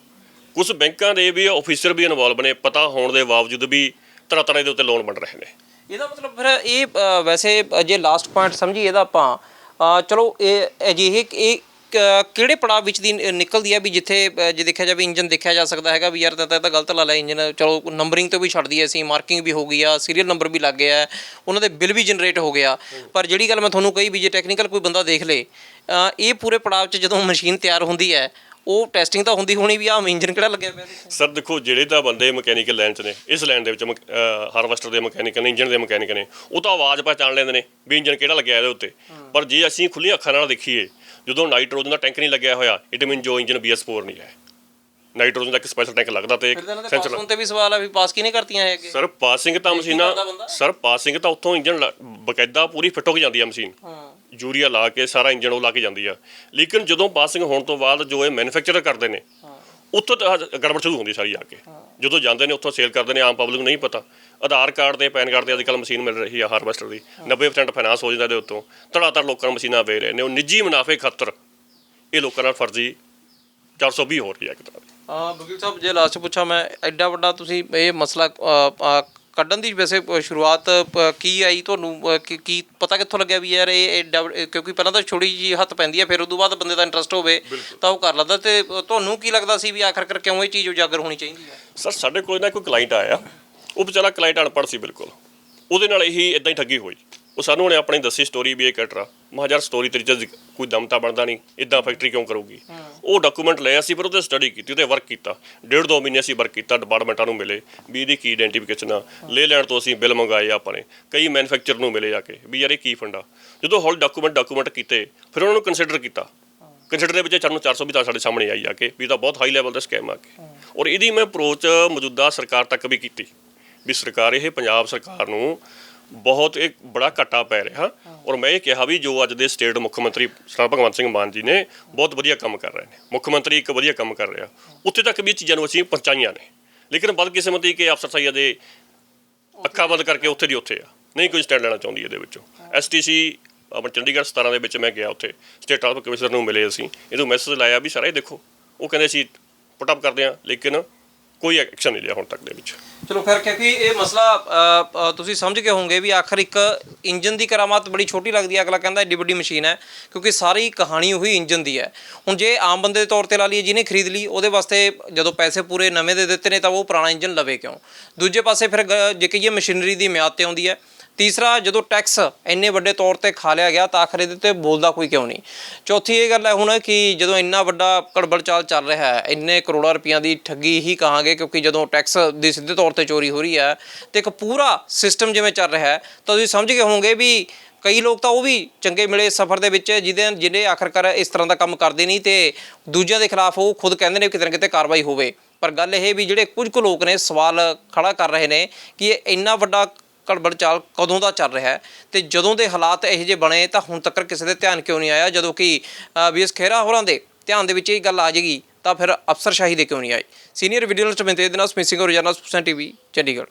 ਕੁਝ ਬੈਂਕਾਂ ਦੇ ਵੀ ਆਫੀਸਰ ਵੀ ਇਨਵੋਲਵ ਨੇ ਪਤਾ ਹੋਣ ਦੇ ਬਾਵਜੂਦ ਵੀ ਤਰ੍ਹਾਂ ਤਰ੍ਹਾਂ ਦੇ ਉੱਤੇ ਲੋਨ ਬਣ ਰਹੇ ਨੇ। ਇਹਦਾ ਮਤਲਬ ਫਿਰ ਇਹ ਅ, ਵੈਸੇ ਜੇ ਲਾਸਟ ਪੁਆਇੰਟ ਸਮਝੀਏ ਇਹਦਾ ਆਪਾਂ। ਅ, ਚਲੋ ਇਹ ਅਜਿਹੇ ਇਹ ਕਿਹੜੇ ਪੜਾਅ ਵਿੱਚ ਦੀ ਨਿਕਲਦੀ ਹੈ ਵੀ ਜਿੱਥੇ ਜੇ ਦੇਖਿਆ ਜਾਵੇ ਇੰਜਨ ਦੇਖਿਆ ਜਾ ਸਕਦਾ ਹੈਗਾ ਵੀ ਯਾਰ ਤਾਂ ਤਾਂ ਗਲਤ ਲਾ ਲਿਆ ਇੰਜਨ, ਚਲੋ ਨੰਬਰਿੰਗ ਤੋਂ ਵੀ ਛੱਡ ਦਈਏ ਅਸੀਂ, ਮਾਰਕਿੰਗ ਵੀ ਹੋ ਗਈ ਆ ਸੀਰੀਅਲ ਨੰਬਰ ਵੀ ਲੱਗ ਗਿਆ, ਉਹਨਾਂ ਦੇ ਬਿੱਲ ਵੀ ਜਨਰੇਟ ਹੋ ਗਿਆ। ਪਰ ਜਿਹੜੀ ਗੱਲ ਮੈਂ ਤੁਹਾਨੂੰ ਕਹੀ ਵੀ ਜੇ ਟੈਕਨੀਕਲ ਕੋਈ ਬੰਦਾ ਦੇਖ ਲੇ ਇਹ ਪੂਰੇ ਪੜਾਅ 'ਚ ਜਦੋਂ ਮਸ਼ੀਨ ਤਿਆਰ ਹੁੰਦੀ ਹੈ ਉਹ ਟੈਸਟਿੰਗ ਤਾਂ ਹੁੰਦੀ ਹੋਣੀ ਵੀ ਆ ਇੰਜਨ ਕਿਹੜਾ ਲੱਗਿਆ ਪਿਆ। ਸਰ ਦੇਖੋ ਜਿਹੜੇ ਤਾਂ ਬੰਦੇ ਮਕੈਨੀਕਲ ਲਾਈਨ 'ਚ ਨੇ ਇਸ ਲਾਈਨ ਦੇ ਵਿੱਚ ਹਾਰਵੈਸਟਰ ਦੇ ਮਕੈਨਿਕ ਨੇ ਇੰਜਨ ਦੇ ਮਕੈਨਿਕ ਨੇ ਉਹ ਤਾਂ ਆਵਾਜ਼ ਪਹਿਚਾਣ ਲੈਂਦੇ ਨੇ ਵੀ ਇੰਜਨ ਕਿਹੜਾ ਲੱਗਿਆ ਇਹਦੇ ਉੱਤੇ। ਪਰ ਜੇ ਅਸੀਂ ਖੁੱਲੀਆਂ ਅੱਖਾਂ ਨਾਲ ਦੇਖੀਏ ਜਦੋਂ ਨਾਈਟ੍ਰੋਜਨ ਦਾ ਟੈਂਕ ਨਹੀਂ ਲੱਗਿਆ ਹੋਇਆ ਇਟ ਮੀਨ ਜੋ ਇੰਜਨ BS4 ਨਹੀਂ ਹੈ। ਨਾਈਟ੍ਰੋਜਨ ਦਾ ਇੱਕ ਸਪੈਸ਼ਲ ਟੈਂਕ ਲੱਗਦਾ ਤੇ ਸੈਂਸਰ ਤੇ ਵੀ ਸਵਾਲ ਆ ਵੀ ਪਾਸ ਕਿਹਨੇ ਕਰਤੀਆਂ ਹੈ ਅੱਗੇ? ਸਰ ਪਾਸਿੰਗ ਤਾਂ ਮਸ਼ੀਨਾਂ? ਸਰ ਪਾਸਿੰਗ ਤਾਂ ਉੱਥੋਂ ਇੰਜਨ ਬਕਾਇਦਾ ਪੂਰੀ ਫਿੱਟ ਹੋ ਕੇ ਜਾਂਦੀ ਆ ਮਸ਼ੀਨ। ਹਾਂ। ਯੂਰੀਆ ਲਾ ਕੇ ਸਾਰਾ ਇੰਜਨ ਉਹ ਲਾ ਕੇ ਜਾਂਦੀ ਆ। ਲੇਕਿਨ ਜਦੋਂ ਪਾਸਿੰਗ ਹੋਣ ਤੋਂ ਬਾਅਦ ਜੋ ਇਹ ਮੈਨੂਫੈਕਚਰਰ ਕਰਦੇ ਨੇ ਉੱਥੋਂ ਤਾਂ ਗੜਬੜ ਸ਼ੁਰੂ ਹੁੰਦੀ ਸਾਰੀ ਆ ਕੇ। ਜਦੋਂ ਜਾਂਦੇ ਨੇ ਉੱਥੋਂ ਸੇਲ ਕਰਦੇ ਨੇ ਆਮ ਪਬਲਿਕ ਨੂੰ ਨਹੀਂ ਪਤਾ। ਆਧਾਰ ਕਾਰਡ ਤੇ ਪੈਨ ਕਾਰਡ ਤੇ ਅੱਜਕੱਲ ਮਸ਼ੀਨ ਮਿਲ ਰਹੀ ਆ ਹਾਰਵੈਸਟਰ ਦੀ। 90% ਫਾਈਨਾਂਸ ਹੋ ਜਾਂਦਾ ਇਹਦੇ ਉੱਤੋਂ। ਧੜਾਧੜ ਲੋਕਾਂ ਨੂੰ ਮਸ਼ੀਨਾਂ ਵੇ ਰਹੇ ਨੇ। ਉਹ ਨਿੱਜੀ ਮੁਨਾਫੇ ਖਾਤਰ ਇਹ ਲੋਕਾਂ ਨਾਲ ਫਰਜ਼ੀ 420 ਹੋ ਰਹੀ ਹੈ ਇੱਕ ਤਰ੍ਹਾਂ ਦੀ। ਹਾਂ ਵਕੀਲ ਸਾਹਿਬ ਜੇ ਲਾਸਟ ਪੁੱਛਾਂ ਮੈਂ ਐਡਾ ਵੱਡਾ ਤੁਸੀਂ ਇਹ ਮਸਲਾ ਕੱਢਣ ਦੀ ਵੈਸੇ ਸ਼ੁਰੂਆਤ ਕੀ ਆਈ ਤੁਹਾਨੂੰ? ਕੀ- ਪਤਾ ਕਿੱਥੋਂ ਲੱਗਿਆ ਵੀ ਯਾਰ ਇਹ ਕਿਉਂਕਿ ਪਹਿਲਾਂ ਤਾਂ ਛੋਟੀ ਜੀ ਹੱਥ ਪੈਂਦੀ ਹੈ ਫਿਰ ਉਦੋਂ ਬਾਅਦ ਬੰਦੇ ਦਾ ਇੰਟਰਸਟ ਹੋਵੇ ਤਾਂ ਉਹ ਕਰ ਲੈਂਦਾ ਤੇ ਤੁਹਾਨੂੰ ਕੀ ਲੱਗਦਾ ਸੀ ਵੀ ਆਖਰਕਾਰ ਕਿਉਂ ਇਹ ਚੀਜ਼ ਉਜਾਗਰ ਹੋਣੀ ਚਾਹੀਦੀ ਹੈ ਸਰ ਸਾਡੇ ਕੋਲ ਨਾ ਕੋਈ ਕਲਾਇੰਟ ਆਇਆ। ਉਹ ਵਿਚਾਰਾ ਕਲਾਇੰਟ ਅਨਪੜ੍ਹ ਸੀ ਬਿਲਕੁਲ। ਉਹਦੇ ਨਾਲ ਇਹੀ ਇਦਾਂ ਹੀ ਠੱਗੀ ਹੋਈ। ਉਹ ਸਾਨੂੰ ਉਹਨੇ ਆਪਣੀ ਦੱਸੀ ਸਟੋਰੀ ਵੀ ਇਹ ਕਟਰਾ। ਮੈਂ ਯਾਰ ਸਟੋਰੀ ਤੇਰੀ ਚ ਕੋਈ ਦਮ ਤਾਂ ਬਣਦਾ ਨਹੀਂ ਇਦਾਂ ਫੈਕਟਰੀ ਕਿਉਂ ਕਰੂਗੀ? ਉਹ ਡਾਕੂਮੈਂਟ ਲਿਆ ਸੀ ਪਰ ਉਹਤੇ ਸਟੱਡੀ ਕੀਤੀ ਉਹਤੇ ਵਰਕ ਕੀਤਾ। ਡੇਢ ਦੋ ਮਹੀਨੇ ਅਸੀਂ ਵਰਕ ਕੀਤਾ ਡਿਪਾਰਟਮੈਂਟਾਂ ਨੂੰ ਮਿਲੇ ਵੀ ਇਹਦੀ ਕੀ ਆਇਡੈਂਟੀਫਿਕੇਸ਼ਨ ਆ। ਲੈ ਲੈਣ ਤੋਂ ਅਸੀਂ ਬਿੱਲ ਮੰਗਾਏ ਆਪਾਂ ਨੇ। ਕਈ ਮੈਨੂਫੈਕਚਰ ਨੂੰ ਮਿਲੇ ਜਾ ਕੇ ਵੀ ਯਾਰ ਇਹ ਕੀ ਫੰਡਾ? ਜਦੋਂ ਹੌਲੀ ਡਾਕੂਮੈਂਟ ਡਾਕੂਮੈਂਟ ਕੀਤੇ ਫਿਰ ਉਹਨਾਂ ਨੂੰ ਕੰਸੀਡਰ ਕੀਤਾ। ਕੰਸੀਡਰ ਦੇ ਵਿੱਚ ਸਾਨੂੰ 400 ਵੀ ਤਾਂ ਸਾਡੇ ਸਾਹਮਣੇ ਆਈ ਆ ਕੇ ਵੀ ਇਹ ਤਾਂ ਬਹੁਤ ਹਾਈ ਲੈਵਲ ਦਾ ਸਕੈਮ ਆ ਕੇ। ਔਰ ਇਹਦੀ ਮੈਂ ਅਪਰੋਚ ਮੌਜੂਦਾ ਸਰਕਾਰ ਤੱਕ ਵੀ ਕੀਤੀ ਵੀ ਸਰਕਾਰ ਇਹ ਪੰਜਾਬ ਸਰਕਾਰ ਨੂੰ ਬਹੁਤ ਇੱਕ ਬੜਾ ਘਾਟਾ ਪੈ ਰਿਹਾ ਔਰ ਮੈਂ ਇਹ ਕਿਹਾ ਵੀ ਜੋ ਅੱਜ ਦੇ ਸਟੇਟ ਮੁੱਖ ਮੰਤਰੀ ਸਰਦਾਰ ਭਗਵੰਤ ਸਿੰਘ ਮਾਨ ਜੀ ਨੇ ਬਹੁਤ ਵਧੀਆ ਕੰਮ ਕਰ ਰਹੇ ਨੇ। ਮੁੱਖ ਮੰਤਰੀ ਇੱਕ ਵਧੀਆ ਕੰਮ ਕਰ ਰਿਹਾ। ਉੱਥੇ ਤੱਕ ਵੀ ਇਹ ਚੀਜ਼ਾਂ ਨੂੰ ਅਸੀਂ ਪਹੁੰਚਾਈਆਂ ਨੇ। ਲੇਕਿਨ ਬਦਕਿਸਮਤੀ ਕਿ ਅਫਸਰ ਸਾਈਆ ਦੇ ਅੱਖਾਂ ਬੰਦ ਕਰਕੇ ਉੱਥੇ ਦੀ ਉੱਥੇ ਆ। ਨਹੀਂ ਕੋਈ ਸਟੈਂਡ ਲੈਣਾ ਚਾਹੁੰਦੀ ਇਹਦੇ ਵਿੱਚੋਂ। ਐਸਟੀਸੀ ਆਪਣਾ ਚੰਡੀਗੜ੍ਹ 17 ਦੇ ਵਿੱਚ ਮੈਂ ਗਿਆ ਉੱਥੇ। ਸਟੇਟ ਟ੍ਰਾਂਸਪੋਰਟ ਕਮਿਸ਼ਨਰ ਨੂੰ ਮਿਲੇ ਅਸੀਂ। ਇਹਨੂੰ ਮੈਸੇਜ ਲਾਇਆ ਵੀ ਸਾਰਾ ਇਹ ਦੇਖੋ। ਉਹ ਕਹਿੰਦੇ ਅਸੀਂ ਪੁੱਟ ਅਪ ਕਰਦੇ ਹਾਂ ਲੇਕਿਨ ਕੋਈ ਐਕਸ਼ਨ ਨਹੀਂ ਲਿਆ ਹੁਣ ਤੱਕ ਦੇ ਵਿੱਚ। ਚਲੋ ਫਿਰ ਕਿਉਂਕਿ ਇਹ ਮਸਲਾ ਅ, ਅ, ਤੁਸੀਂ ਸਮਝ ਗਏ ਹੋਵੋਗੇ ਵੀ ਆਖਰ ਇੱਕ ਇੰਜਨ ਦੀ ਕਰਾਮਾਤ ਬੜੀ ਛੋਟੀ ਲੱਗਦੀ ਹੈ। ਅਗਲਾ ਕਹਿੰਦਾ ਐਡੀ ਵੱਡੀ ਮਸ਼ੀਨ ਹੈ ਕਿਉਂਕਿ ਸਾਰੀ ਕਹਾਣੀ ਉਹੀ ਇੰਜਨ ਦੀ ਹੈ। ਹੁਣ ਜੇ ਆਮ ਬੰਦੇ ਦੇ ਤੌਰ ਤੇ ਲਾ ਲਈਏ ਜਿਹਨੇ ਖਰੀਦ ਲਈ ਉਹਦੇ ਵਾਸਤੇ ਜਦੋਂ ਪੈਸੇ ਪੂਰੇ ਨਵੇਂ ਦੇ ਦਿੱਤੇ ਨੇ ਤਾਂ ਉਹ ਪੁਰਾਣਾ ਇੰਜਨ ਲਵੇ ਕਿਉਂ? ਦੂਜੇ ਪਾਸੇ ਫਿਰ ਗ- ਜੇ ਕਹੀਏ ਮਸ਼ੀਨਰੀ ਦੀ ਮਿਆਦ ਤੇ ਆਉਂਦੀ ਹੈ ਤੀਸਰਾ, ਜਦੋਂ ਟੈਕਸ ਇੰਨੇ ਵੱਡੇ ਤੌਰ ਤੇ ਖਾ ਲਿਆ ਗਿਆ ਤਾਂ ਆਖਰ ਇਹਦੇ ਤੇ ਬੋਲਦਾ ਕੋਈ ਕਿਉਂ ਨਹੀਂ? ਚੌਥੀ ਇਹ ਗੱਲ ਹੈ ਹੁਣ ਕਿ ਜਦੋਂ ਇੰਨਾ ਵੱਡਾ ਕੜਬੜ ਚਾਲ ਚੱਲ ਰਿਹਾ ਹੈ, ਇੰਨੇ ਕਰੋੜਾਂ ਰੁਪਈਆਂ ਦੀ ਠੱਗੀ ਹੀ ਕਹਾਂਗੇ ਕਿਉਂਕਿ ਜਦੋਂ ਟੈਕਸ ਦੀ ਸਿੱਧੇ ਤੌਰ ਤੇ ਚੋਰੀ ਹੋ ਰਹੀ ਹੈ ਤੇ ਇੱਕ ਪੂਰਾ ਸਿਸਟਮ ਜਿਵੇਂ ਚੱਲ ਰਿਹਾ ਹੈ, ਤਾਂ ਤੁਸੀਂ ਸਮਝ ਗਏ ਹੋਵੋਗੇ ਵੀ ਕਈ ਲੋਕ ਤਾਂ ਉਹ ਵੀ ਚੰਗੇ ਮਿਲੇ ਸਫਰ ਦੇ ਵਿੱਚ ਜਿਹਦੇ ਜਿਹੜੇ ਆਖਰਕਾਰ ਇਸ ਤਰ੍ਹਾਂ ਦਾ ਕੰਮ ਕਰਦੇ ਨਹੀਂ ਤੇ ਦੂਜਿਆਂ ਦੇ ਖਿਲਾਫ ਉਹ ਖੁਦ ਕਹਿੰਦੇ ਨੇ ਕਿਤੇ ਨਾ ਕਿਤੇ ਕਾਰਵਾਈ ਹੋਵੇ। ਪਰ ਗੱਲ ਇਹ ਵੀ ਜਿਹੜੇ ਕੁਝ ਕੁ ਲੋਕ ਨੇ ਸਵਾਲ ਖੜਾ ਕਰ ਰਹੇ ਨੇ ਕਿ ਇਹ ਇੰਨਾ ਵੱਡਾ ਘੜਬੜ ਚਾਲ ਕਦੋਂ ਦਾ ਚੱਲ ਰਿਹਾ ਹੈ ਤੇ ਜਦੋਂ ਦੇ ਹਾਲਾਤ ਇਹੋ ਜਿਹੇ ਬਣੇ ਤਾਂ ਹੁਣ ਤੱਕ ਕਿਸੇ ਦੇ ਧਿਆਨ ਕਿਉਂ ਨਹੀਂ ਆਇਆ? ਜਦੋਂ ਕਿ ਵੀਐਸ ਖੇਰਾ ਹੋਰਾਂ ਦੇ ਧਿਆਨ ਦੇ ਵਿੱਚ ਇਹ ਗੱਲ ਆ ਜਾਏਗੀ ਤਾਂ ਫਿਰ ਅਫਸਰਸ਼ਾਹੀ ਦੇ ਕਿਉਂ ਨਹੀਂ ਆਈ ਸੀਨੀਅਰ ਵੀਡੀਓ ਜਰਨਲਿਸਟ ਬੰਦੇ ਦੇ ਨਾਲ ਸਮਿਸਿੰਗ ਰੋਜ਼ਾਨਾ ਸੁਪਸਨ ਟੀਵੀ, ਚੰਡੀਗੜ੍ਹ।